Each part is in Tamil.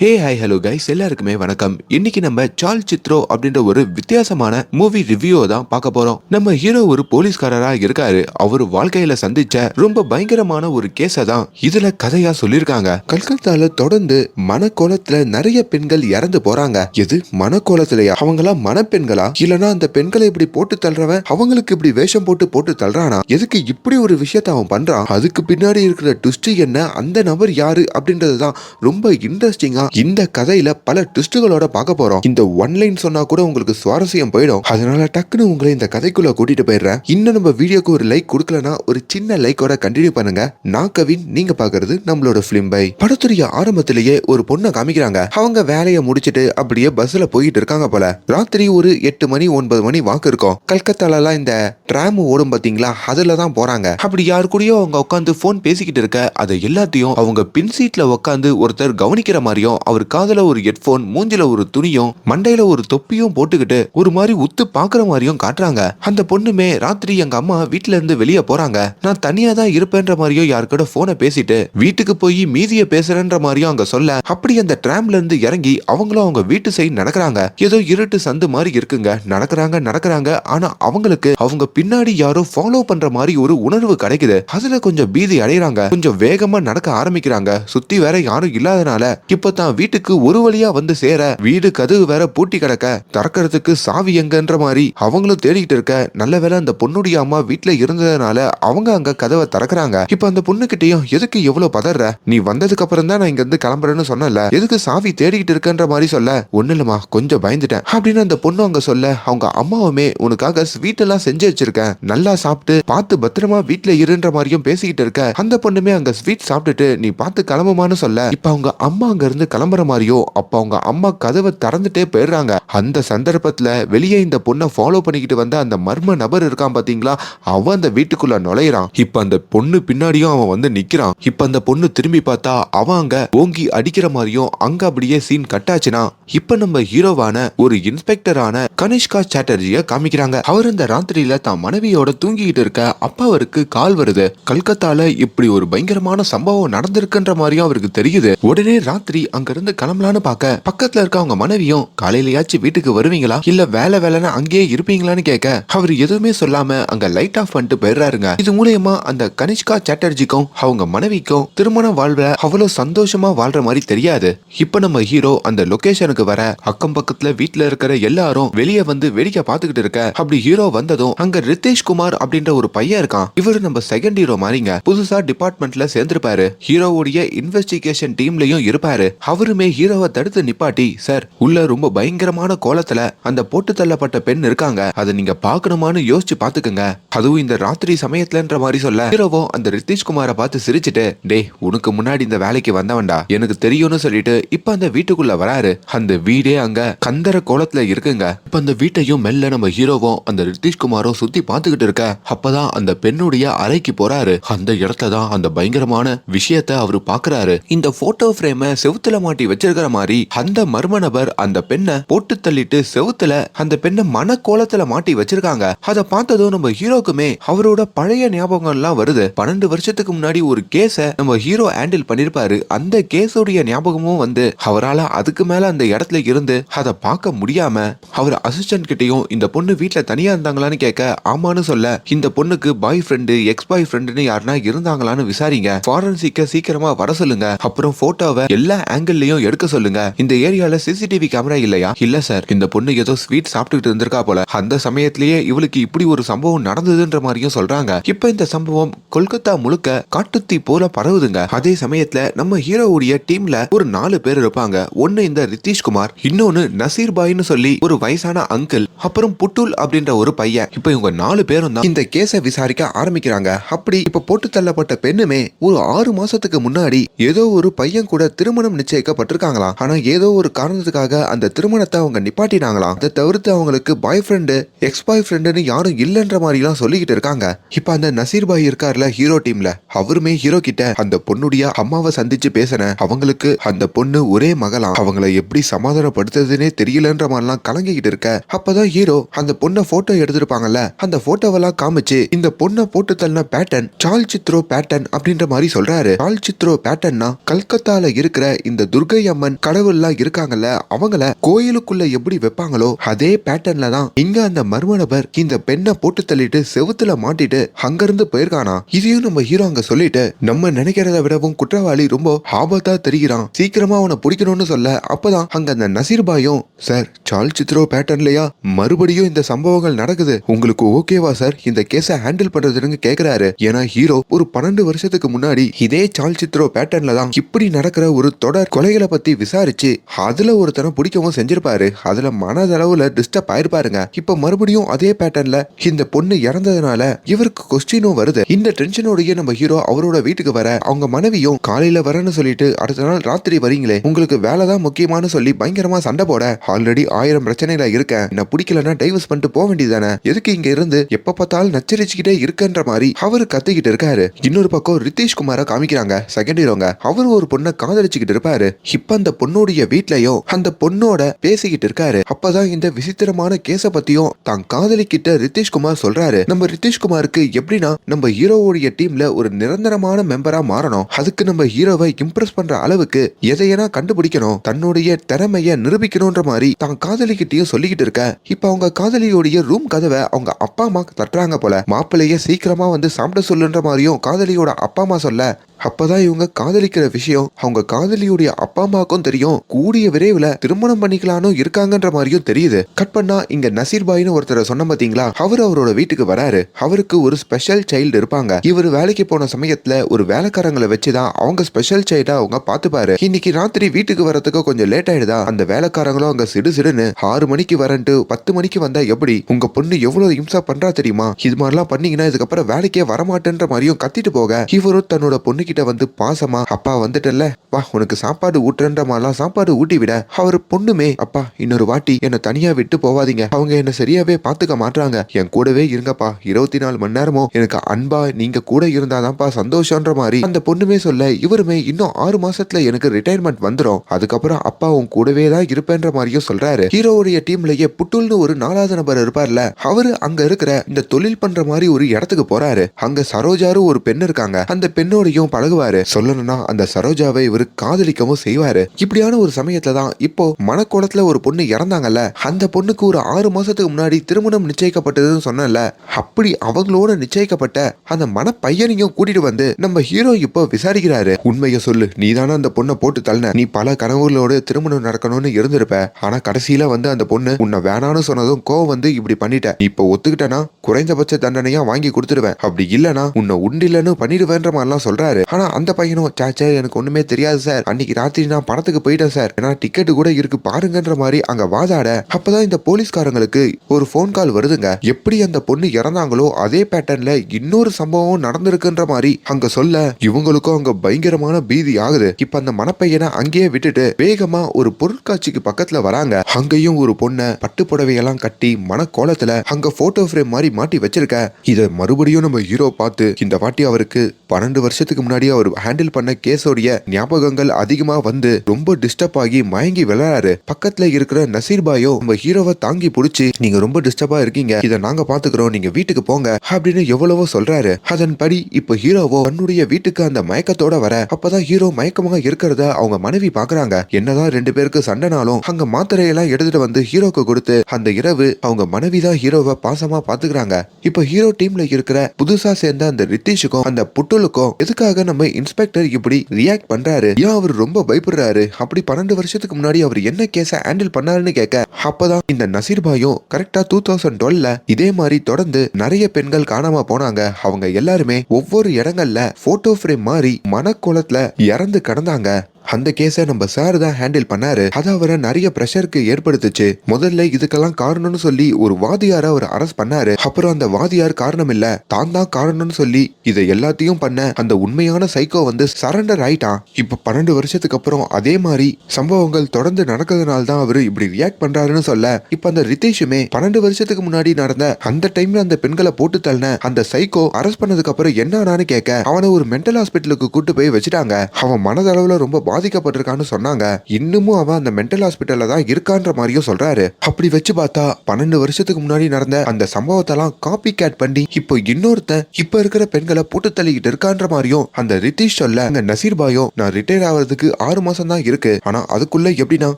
ஹே ஹாய் ஹலோ கைஸ் எல்லாருக்குமே வணக்கம். இன்னைக்கு நம்ம சால் சித்ரோ அப்படின்ற ஒரு வித்தியாசமான மூவி ரிவ்யூ தான் பார்க்க போறோம். நம்ம ஹீரோ ஒரு போலீஸ்காரரா இருக்காரு. அவர் வாழ்க்கையில சந்திச்ச ரொம்ப பயங்கரமான ஒரு கேஸ தான் இதுல கதையா சொல்லியிருக்காங்க. கல்கத்தால தொடர்ந்து மனக்கோலத்துல நிறைய பெண்கள் இறந்து போறாங்க. எது? மனக்கோலத்திலயா? அவங்களா மணப்பெண்களா? இல்லனா அந்த பெண்களை இப்படி போட்டு தள்ளுறவன் அவங்களுக்கு இப்படி வேஷம் போட்டு போட்டு தள்ளுறானா எதுக்கு இப்படி ஒரு விஷயத்த அவன் பண்றான்? அதுக்கு பின்னாடி இருக்கிற ட்விஸ்ட் என்ன? அந்த நபர் யாரு? அப்படின்றது தான் ரொம்ப இன்ட்ரெஸ்டிங்கா இந்த கதையில பல ட்விஸ்டுகளோட பார்க்க போறோம். இந்த ஒன் லைன் சொன்னா கூட உங்களுக்கு சுவாரஸ்யம் போயிடும். அதனால டக்குன்னு உங்களை இந்த கதைக்குள்ள கூட்டிட்டு போயிடுறேன். இன்னும் நம்ம வீடியோக்கு ஒரு லைக் கொடுக்கலனா ஒரு சின்ன லைக்கோட கண்டினியூ பண்ணுங்க. நான் கவின் நீங்க பாக்குறது நம்மளோட பிலிம் பை. படத்துடைய ஆரம்பத்திலேயே ஒரு பொண்ணை காமிக்கிறாங்க. அவங்க வேலையை முடிச்சிட்டு அப்படியே பஸ்ல போயிட்டு இருக்காங்க போல. ராத்திரி ஒரு எட்டு மணி ஒன்பது மணி வாக்கு இருக்கும். கல்கத்தாலலாம் இந்த டிராம் ஓடும் பாத்தீங்களா? அதுல தான் போறாங்க. அப்படி யாரு கூடயோ அவங்க உட்காந்து போன் பேசிக்கிட்டு இருக்க அதை எல்லாத்தையும் அவங்க பின் சீட்ல உட்காந்து ஒருத்தர் கவனிக்கிற மாதிரியும் அவர் காதுல ஒரு ஹெட்போன் மூஞ்சில ஒரு துணியும் மண்டையில ஒரு தொப்பியும் போட்டுக்கிட்டு ஒரு மாதிரி உத்து பாக்குற மாதிரியும் காட்டுறாங்க. அந்த பொண்ணுமே ராத்திரி எங்க அம்மா வீட்ல இருந்து வெளியே போறாங்க. நான் தனியா தான் இருப்பேன்ற மாதிரியும் யாருக்கூட போனை பேசிட்டு வீட்டுக்கு போய் மீதிய பேசுறேன்ற மாதிரியும் அங்க சொல்ல அப்படி அந்த டிராம்ல இருந்து இறங்கி அவங்களும் அவங்க வீட்டு சைடு நடக்கிறாங்க. ஏதோ இருட்டு சந்து மாதிரி இருக்குங்க. நடக்கிறாங்க நடக்கிறாங்க. ஆனா அவங்களுக்கு அவங்க பின்னாடி யாரோ ஃபாலோ பண்ற மாதிரி ஒரு உணர்வு கிடைக்குது. அதுல கொஞ்சம் பீதி அடையறாங்க. கொஞ்சம் வேகமா நடக்க ஆரம்பிக்கிறாங்க. சுத்தி வேற யாரும் இல்லாதனால இப்பதான் தான் வீட்டுக்கு ஒரு வழியா வந்து சேர வீடு கதவு வேற பூட்டி கிடக்க திறக்கிறதுக்கு சாவி எங்கன்ற மாதிரி அவங்களும் தேடிக்கிட்டு இருக்க நல்ல வேளை அந்த பொண்ணுடைய அம்மா வீட்டுல இருந்ததுனால அவங்க அங்க கதவை திறக்கிறாங்க. இப்ப அந்த பொண்ணுகிட்டயும் எதுக்கு எவ்வளவு பதற? நீ வந்ததுக்கு அப்புறம் தான் நான் இங்க இருந்து கிளம்புறேன்னு சொன்னல எதுக்கு சாவி தேடிக்கிட்டு இருக்கன்ற மாதிரி சொல்ல? ஒண்ணு இல்லமா கொஞ்சம் பயந்துட்டேன். அப்படின்னு அந்த பொண்ணு அங்க சொல்ல அவங்க அம்மாவுமே உனக்காக ஸ்வீட் எல்லாம் செஞ்சு வச்சிருக்கேன். நல்லா சாப்பிட்டு பார்த்து பத்திரமா வீட்டுல இருன்ற மாதிரியும் பேசிக்கிட்டு இருக்க. அந்த பொண்ணுமே அங்க ஸ்வீட் சாப்பிட்டுட்டு நீ பார்த்து கிளம்புமான்னு சொல்ல. இப்ப அவங்க அம்மா அங்க இருந்து கிளம்புற மாதிரியோ அப்ப அவங்க அம்மா கதவை திறந்துட்டே போயிடுறாங்க. அந்த சந்தர்ப்பத்துல வெளியே இந்த பொண்ணை ஃபாலோ பண்ணிக்கிட்டு வந்த அந்த மர்ம நபர் இருக்கான் பாத்தீங்களா? அவன் அந்த வீட்டுக்குள்ள நுழையிறான். இப்ப அந்த பொண்ணு பின்னாடியும் அவன் வந்து நிக்கிறான். இப்ப அந்த பொண்ணு திரும்பி பார்த்தா அவன் அங்க ஓங்கி அடிக்கிற மாதிரியும் அங்க அப்படியே சீன் கட்டாச்சுன்னா இப்ப நம்ம ஹீரோவான ஒரு இன்ஸ்பெக்டரான கனிஷ்கா சாட்டர்ஜிய காமிக்கிறாங்க. அவர் அந்த ராத்திரியில தான் மனைவியோட தூங்கிக்கிட்டு இருக்க அப்பாவருக்கு கால் வருது. கல்கத்தால இப்படி ஒரு பயங்கரமான சம்பவம் நடந்திருக்குன்ற மாதிரியும் அவருக்கு தெரியுது. உடனே ராத்திரி அங்க இருந்து கிளம்பலான்னு பார்க்க பக்கத்துல இருக்க அவங்க மனைவியும் காலையிலயாச்சும் வீட்டுக்கு வருவீங்களா? இல்ல வேலை வேலைன்னு அங்கேயே இருப்பீங்களான்னு கேட்க அவர் எதுவுமே சொல்லாம அங்க லைட் ஆஃப் பண்ணிட்டு போயிடுறாருங்க. இது மூலியமா அந்த கனிஷ்கா சாட்டர்ஜிக்கும் அவங்க மனைவிக்கும் திருமண வாழ்வுல அவ்வளவு சந்தோஷமா வாழ்ற மாதிரி தெரியாது. இப்ப நம்ம ஹீரோ அந்த லொகேஷனுக்கு வர அக்கம் பக்கத்துல வீட்டுல இருக்கிற எல்லாரும் வெளியே வந்து வேடிக்கை பார்த்துக்கிட்டு இருக்க. அப்படி ஹீரோ வந்ததும் அங்க ரித்தேஷ் குமார் அப்படின்ற ஒரு பையன் இருக்கான். இவரு நம்ம செகண்ட் ஹீரோ மாதிரிங்க புதுசா டிபார்ட்மெண்ட்ல சேர்ந்திருப்பாரு. ஹீரோவுடைய இன்வெஸ்டிகேஷன் டீம்லயும் இருப்பாரு. அவருமே ஹீரோவை தடுத்து நிப்பாட்டி சார் உள்ள ரொம்ப பயங்கரமான கோலத்துல அந்த போட்டு தள்ளப்பட்ட பெண் இருக்காங்க. அதை நீங்க பாக்கணுமான்னு யோசிச்சு பாத்துக்கங்க அதுவும் இந்த ராத்திரி சமயத்துலன்ற மாதிரி சொல்ல. ஹீரோவோ அந்த ரித்தீஷ்குமாரை பார்த்து சிரிச்சிட்டு டே உனக்கு முன்னாடி இந்த வேலைக்கு வந்தவன்டா. எனக்கு தெரியும்னு சொல்லிட்டு இப்ப அந்த வீட்டுக்குள்ள வராரு. அந்த வீடே அங்க கந்தர கோலத்துல இருக்குங்க. இப்ப அந்த வீட்டையும் மெல்ல நம்ம ஹீரோவும் அந்த ரித்திஷ்குமாரும் சுத்தி பாத்துக்கிட்டு இருக்க. அப்பதான் அந்த பெண்ணுடைய அறைக்கு போறாரு. அந்த இடத்துல தான் அந்த பயங்கரமான விஷயத்த அவரு பாக்குறாரு. இந்த போட்டோ ஃப்ரேம செவுத்துல மாட்டி வச்சிருக்கிற மாதிரி அந்த மர்ம நபர் அந்த பெண்ணை போட்டு தள்ளிட்டு செவுத்துல அந்த பெண்ணை மன கோலத்துல மாட்டி வச்சிருக்காங்க. அதை பார்த்ததும் நம்ம ஹீரோக்குமே அவரோட பழைய ஞாபகம் எல்லாம் வருது. பன்னெண்டு வருஷத்துக்கு முன்னாடி ஒரு கேஸ நம்ம ஹீரோ ஹேண்டில் பண்ணிருப்பாரு. அந்த கேஸோடைய ஞாபகமும் வந்து அவரால அதுக்கு மேல அந்த இடத்துல இருந்து அதை பார்க்க முடியாம அவர் அசிஸ்டன்ட் கிட்டயும் இந்த பொண்ணு வீட்ல தனியா இருந்தாங்களான்னு கேட்க ஆமான்னு சொல்ல இந்த பொண்ணுக்கு பாய் ஃப்ரெண்டு எக்ஸ் பாய் ஃப்ரெண்டுன்னு யாருன்னா இருந்தாங்களான்னு விசாரிங்க. ஃபாரன்சிக்க சீக்கிரமா வர சொல்லுங்க. அப்புறம் போட்டோவை எல்லா ஆங்கிள்லயும் எடுக்க சொல்லுங்க. இந்த ஏரியால சிசிடிவி கேமரா இல்லையா? இல்ல சார் இந்த பொண்ணு ஏதோ ஸ்வீட் சாப்பிட்டுட்டு இருந்திருக்கா போல. அந்த சமயத்திலேயே இவளுக்கு இப்படி ஒரு சம்பவம் நடந்ததுன்ற மாதிரியும் சொல்றாங்க. இப்ப இந்த சம்பவம் கொல்கத்தா முழுக்க காட்டுத்தீ போல பரவுதுங்க. அதே சமயத்துல நம்ம ஹீரோவுடைய டீம்ல ஒரு நாலு பேர் இருப்பாங்க. ஒன்னு இந்த ரித்தீஷ் குமார் இன்னொன்னு நசீர் பாய்னு சொல்லி ஒரு வயசான அங்கிள் அப்புறம் புட்டுல் அப்படின்ற ஒரு பையன். இப்ப இவங்க நாலு பேரும் தான் இந்த கேஸை விசாரிக்க ஆரம்பிக்கிறாங்க. அப்படி இப்ப போட்டு தள்ளப்பட்ட பெண்ணுமே ஒரு ஆறு மாசத்துக்கு முன்னாடி ஏதோ ஒரு பையன் கூட திருமணம் நிச்சயிக்கப்பட்டிருக்காங்களாம் ஆனா ஏதோ ஒரு காரணத்துக்காக அந்த திருமணத்தை அவங்க நிப்பாட்டினாங்களாம். அதை தவிர்த்து அவங்களுக்கு பாய் ஃப்ரெண்டு எக்ஸ் பாய் ஃப்ரெண்டுன்னு யாரும் இல்லைன்ற மாதிரி எல்லாம் சொல்லிக்கிட்டு இருக்காங்க. இப்ப அந்த நசீர் பாய் இருக்கார்ல ஹீரோ டீம்ல அவருமே ஹீரோ கிட்ட அந்த பொண்ணுடைய அம்மாவை சந்திச்சு பேசின அவங்களுக்கு அந்த பொண்ணு ஒரே மகளாம். அவங்கள எப்படி சமாதானப்படுத்துறதுனே தெரியலன்ற மாதிரிலாம் கலங்கிக்கிட்டு இருக்க. அப்பதான் ஹீரோ அந்த பொண்ணை போட்டோ எடுத்திருப்பாங்கல்ல அந்த போட்டோவெல்லாம் காமிச்சு இந்த பொண்ணை போட்டு தள்ளின பேட்டர்ன் சால் சித்ரோ பேட்டர்ன் அப்படின்ற மாதிரி சொல்றாரு. சால் சித்ரோ பேட்டர்ன்னா கல்கத்தால இருக்கிற இந்த இந்த துர்கை அம்மன் கடவுள்லாம் இருக்காங்கல்ல அவங்கள கோயிலுக்குள்ள எப்படி வைப்பாங்களோ அதே பேட்டர்ன்ல தான் இங்க அந்த மர்ம நபர் இந்த பெண்ணை போட்டு தள்ளிட்டு செவுத்துல மாட்டிட்டு அங்கிருந்து போயிருக்கானா? இதையும் நம்ம ஹீரோ அங்க சொல்லிட்டு நம்ம நினைக்கிறத விடவும் குற்றவாளி ரொம்ப ஆபத்தா தெரிகிறான். சீக்கிரமா அவனை பிடிக்கணும்னு சொல்ல அப்பதான் அங்க அந்த நசீர்பாயும் சார் சால் சித்ரோ பேட்டர்ன்லயா மறுபடியும் இந்த சம்பவங்கள் நடக்குது. உங்களுக்கு ஓகேவா சார்? இந்த கேஸை ஹேண்டில் பண்றதுன்னு கேக்குறாரு. ஏன்னா ஹீரோ ஒரு பன்னெண்டு வருஷத்துக்கு முன்னாடி இதே சால் சித்ரோ பேட்டர்ன்ல தான் இப்படி நடக்கிற ஒரு தொடர் கொலைகளை பத்தி விசாரிச்சு அதுல ஒருத்தனை பிடிக்கவும் செஞ்சிருப்பாரு. அதுல மனதளவுல டிஸ்டர்ப் ஆயிருப்பாருங்க. இப்ப மறுபடியும் அதே பேட்டர்ன்ல இந்த பொண்ணு இறந்ததுனால இவருக்கு கொஸ்டினும் வருது. இந்த டென்ஷனோடய நம்ம ஹீரோ அவரோட வீட்டுக்கு வர அவங்க மனைவியும் காலையில வரேன்னு சொல்லிட்டு அடுத்த நாள் ராத்திரி வரீங்களே உங்களுக்கு வேலை தான் முக்கியமானு சொல்லி பயங்கரமா சண்டை போட ஆல்ரெடி ஆயிரம் பிரச்சனையில இருக்கேன் என்ன பிடிக்கலன்னா டைவர்ஸ் பண்ணிட்டு போக வேண்டியதானே எதுக்கு இங்க இருந்து எப்ப பார்த்தாலும் நச்சரிச்சுக்கிட்டே இருக்கன்ற மாதிரி அவரு கத்திக்கிட்டு இருக்காரு. இன்னொரு பக்கம் ரித்தீஷ் குமார காமிக்கிறாங்க செகண்ட் ஹீரோங்க அவர் ஒரு பொண்ணை காதலிச்சுக்கிட்டு இருப்பாரு. இப்ப அந்த பொண்ணுடைய வீட்லயும் அந்த பொண்ணோட பேசிக்கிட்டு இருக்காரு. அப்பதான் இந்த விசித்திரமான கேஸ பத்தியும் தான் காதலிக்கிட்ட ரித்தீஷ் குமார் சொல்றாரு. நம்ம ரித்தீஷ் குமாருக்கு எப்படின்னா நம்ம ஹீரோவுடைய டீம்ல ஒரு நிரந்தரமான மெம்பரா மாறணும். அதுக்கு நம்ம ஹீரோவை இம்ப்ரெஸ் பண்ற அளவுக்கு எதையனா கண்டுபிடிக்கணும். தன்னுடைய திறமைய நிரூபிக்கணும்ன்ற மாதிரி தான் காதலிக்கிட்டையும் சொல்லிக்கிட்டு இருக்க. இப்ப அவங்க காதலியோடைய ரூம் கதவை அவங்க அப்பா அம்மா தட்டுறாங்க போல. மாப்பிள்ளைய சீக்கிரமா வந்து சாப்பிட சொல்லுன்ற மாதிரியும் காதலியோட அப்பா அம்மா சொல்ல அப்பதான் இவங்க காதலிக்கிற விஷயம் அவங்க காதலியுடைய அப்பா அம்மாக்கும் தெரியும். கூடிய விரைவில் திருமணம் பண்ணிக்கலான்னு இருக்காங்கன்ற மாதிரியும் தெரியுது. கட் பண்ணா இங்க நசீர் பாய்னு ஒருத்தரை சொன்ன பாத்தீங்களா? அவர் அவரோட வீட்டுக்கு வராரு. அவருக்கு ஒரு ஸ்பெஷல் சைல்டு இருப்பாங்க. இவர் வேலைக்கு போன சமயத்துல ஒரு வேலைக்காரங்களை வச்சுதான் அவங்க ஸ்பெஷல் சைல்டா அவங்க பாத்துப்பாரு. இன்னைக்கு ராத்திரி வீட்டுக்கு வரதுக்கு கொஞ்சம் லேட் ஆயிடுதா? அந்த வேலைக்காரங்களும் அங்க சிடு சிடுன்னு ஆறு மணிக்கு வரன்ட்டு பத்து மணிக்கு வந்தா எப்படி? உங்க பொண்ணு எவ்வளவு இம்சா பண்றா தெரியுமா? இது மாதிரிலாம் பண்ணீங்கன்னா இதுக்கப்புறம் வேலைக்கே வரமாட்டேன்ற மாதிரியும் கத்திட்டு போக இவரும் தன்னோட பொண்ணு கிட்ட வந்து பாசமா அப்பா வந்துட்டல்ல. வா உனக்கு சாப்பாடு ஊட்டுறன்ற மாதிரிலாம் சாப்பாடு ஊட்டி விட அவர் பொண்ணுமே அப்பா இன்னொரு வாட்டி என்னை தனியா விட்டு போவாதீங்க. அவங்க என்ன சரியாவே பாத்துக்க மாட்றாங்க. என் கூடவே இருங்கப்பா. இருபத்தி நாலு மணி நேரமும் எனக்கு அன்பா நீங்க கூட இருந்தாதான்ப்பா சந்தோஷம்ன்ற மாதிரி அந்த பொண்ணுமே சொல்ல இவருமே இன்னும் ஆறு மாசத்துல எனக்கு ரிட்டையர்மெண்ட் வந்துரும். அதுக்கப்புறம் அப்பா உன் கூடவே தான் இருப்பேன்ற மாதிரியும் சொல்றாரு. ஹீரோவுடைய டீம்லயே புட்டுல்னு ஒரு நாலாவது நபர் இருப்பார்ல. அவரு அங்க இருக்கிற இந்த தொழில் பண்ற மாதிரி ஒரு இடத்துக்கு போறாரு. அங்க சரோஜாரு ஒரு பெண் இருக்காங்க. அந்த பெண்ணோடையும் பழகுவாரு. சொல்லணும்னா அந்த சரோஜாவை இவர் காதலிக்கவும் செய்வாரு. இப்படியான ஒரு சமயத்துல தான் இப்போ மனக்கோலத்துல ஒரு பொண்ணு இறந்தாங்கல்ல அந்த பொண்ணுக்கு ஒரு ஆறு மாசத்துக்கு முன்னாடி திருமணம் நிச்சயிக்கப்பட்டதுன்னு சொன்னல அப்படி அவங்களோட நிச்சயிக்கப்பட்ட அந்த மன பையனையும் கூட்டிட்டு வந்து நம்ம ஹீரோ இப்போ விசாரிக்கிறாரு. உண்மையை சொல்லு நீ தானே அந்த பொண்ணை போட்டு தள்ளின. நீ பல கனவுகளோட திருமணம் நடக்கணும்னு இருந்திருப்ப. ஆனா கடைசியில வந்து அந்த பொண்ணு உன்னை வேணான்னு சொன்னதும் கோவம் வந்து இப்படி பண்ணிட்ட. இப்போ ஒத்துக்கிட்டனா குறைந்தபட்ச தண்டனையா வாங்கி கொடுத்துருவேன் அப்படி இல்லனா உன்னை உண்டில்லன்னு பண்ணிடுவேன்ற மாதிரிலாம் சொல்றாரு. ஆனா அந்த பையனும் சாச்சா எனக்கு ஒண்ணுமே தெரியாது சார் அன்னைக்கு ராத்திரி நான் படத்துக்கு போயிட்டேன் சார் ஏன்னா டிக்கெட் கூட இருக்கு பாருங்கன்ற மாதிரி அங்க வாதாட. அப்பதான் இந்த போலீஸ்காரங்களுக்கு ஒரு ஃபோன் கால் வருதுங்க. எப்படி அந்த பொண்ணு இறந்தாங்களோ அதே பேட்டர்ன்ல இன்னொரு சம்பவம் நடந்திருக்குன்ற மாதிரி அங்க சொல்ல இவங்களுக்கும் அங்க பயங்கரமான பீதி ஆகுது. இப்ப அந்த மணப்பையனை அங்கேயே விட்டுட்டு வேகமா ஒரு பொருட்காட்சிக்கு பக்கத்துல வராங்க. அங்கேயும் ஒரு பொண்ணை பட்டு புடவையெல்லாம் கட்டி மனக்கோலத்துல அங்க போட்டோ ஃப்ரேம் மாதிரி மாட்டி வச்சிருக்க. இத மறுபடியும் நம்ம ஹீரோ பார்த்து இந்த வாட்டி அவருக்கு பன்னெண்டு வருஷத்துக்கு முன்னாடி அவர் ஹேண்டில் பண்ண கேஸோடைய ஞாபகங்கள் அதிகமா வந்து ரொம்ப டிஸ்டர்ப் ஆகி மயங்கி விளையாடுறாரு. பக்கத்துல இருக்கிற நசீர் பாயோ நம்ம ஹீரோவை தாங்கி புடிச்சு நீங்க ரொம்ப டிஸ்டர்பா இருக்கீங்க. இதை நாங்க பாத்துக்கிறோம். நீங்க வீட்டுக்கு போங்க அப்படின்னு எவ்வளவோ சொல்றாரு. அதன்படி இப்ப ஹீரோவோ தன்னுடைய வீட்டுக்கு அந்த மயக்கத்தோட வர அப்பதான் ஹீரோ மயக்கமாக இருக்கிறத அவங்க மனைவி பாக்குறாங்க. என்னதான் ரெண்டு பேருக்கு சண்டைனாலும் அங்க மாத்திரையெல்லாம் எடுத்துட்டு வந்து ஹீரோக்கு கொடுத்து அந்த இரவு அவங்க மனைவி தான் ஹீரோவை பாசமா பாத்துக்கிறாங்க. இப்ப ஹீரோ டீம்ல இருக்கிற புதுசா சேர்ந்த அந்த ரித்தீஷுக்கும் அந்த புட்டுலுக்கும் எதுக்காக நம்ம இன்ஸ்பெக்டர் இப்படி ரியாக்ட் பண்றாரு? ஏன் அவர் ரொம்ப பயப்படுறாரு? அப்படி பன்னெண்டு வருஷத்துக்கு முன்னாடி அவர் என்ன கேஸ ஹேண்டில் பண்ணாருன்னு கேட்க அப்பதான் இந்த நசீர் பாயும் கரெக்டா டூ தௌசண்ட் டுவெல்ல இதே மாதிரி தொடர்ந்து நிறைய பெண்கள் காணாம போனாங்க. அவங்க எல்லாருமே ஒவ்வொரு இடங்கள்ல போட்டோ ஃப்ரேம் மாதிரி மனக்கோலத்துல இறந்து கடந்தாங்க. அந்த கேஸை நம்ம சார் தான் ஹேண்டில் பண்ணாரு. அது அவரை நிறைய ப்ரெஷருக்கு ஏற்படுத்துச்சு. முதல்ல இதுக்கெல்லாம் காரணம்னு சொல்லி ஒரு வாதியார அவர் அரெஸ்ட் பண்ணாரு. அப்புறம் அந்த வாதியார் காரணம் இல்ல. தான் தான் காரணம்னு சொல்லி இதை எல்லாத்தையும் பண்ண அந்த உண்மையான சைக்கோ வந்து சரண்டர் ஆயிட்டான். இப்ப பன்னெண்டு வருஷத்துக்கு அப்புறம் அதே மாதிரி சம்பவங்கள் தொடர்ந்து நடக்கிறதுனால தான் அவரு இப்படி ரியாக்ட் பண்றாருன்னு சொல்ல இப்ப அந்த ரிதேஷுமே பன்னெண்டு வருஷத்துக்கு முன்னாடி நடந்த அந்த டைம்ல அந்த பெண்களை போட்டு தள்ளின அந்த சைக்கோ அரெஸ்ட் பண்ணதுக்கு அப்புறம் என்ன ஆனான்னு கேட்க அவனை ஒரு மென்டல் ஹாஸ்பிட்டலுக்கு கூட்டு போய் வச்சுட்டாங்க. அவன் மனதளவுல ரொம்ப பாதிக்கப்பட்டிருக்கான்னு சொன்னாங்க. இன்னமும் அவன் அந்த மென்டல் ஹாஸ்பிட்டல்ல தான் இருக்கான்ற மாதிரியும் சொல்றாரு. அப்படி வச்சு பார்த்தா பன்னெண்டு வருஷத்துக்கு முன்னாடி நடந்த அந்த சம்பவத்தெல்லாம் காப்பி கேட் பண்ணி இப்போ இன்னொருத்தன் இப்ப இருக்கிற பெண்களை போட்டு தள்ளிக்கிட்டு இருக்கான்ற மாதிரியும் அந்த ரித்தீஷ் சொல்ல அங்க நசீர் பாயும் நான் ரிட்டையர் ஆகிறதுக்கு ஆறு மாசம் தான் இருக்கு. ஆனா அதுக்குள்ள எப்படின்னா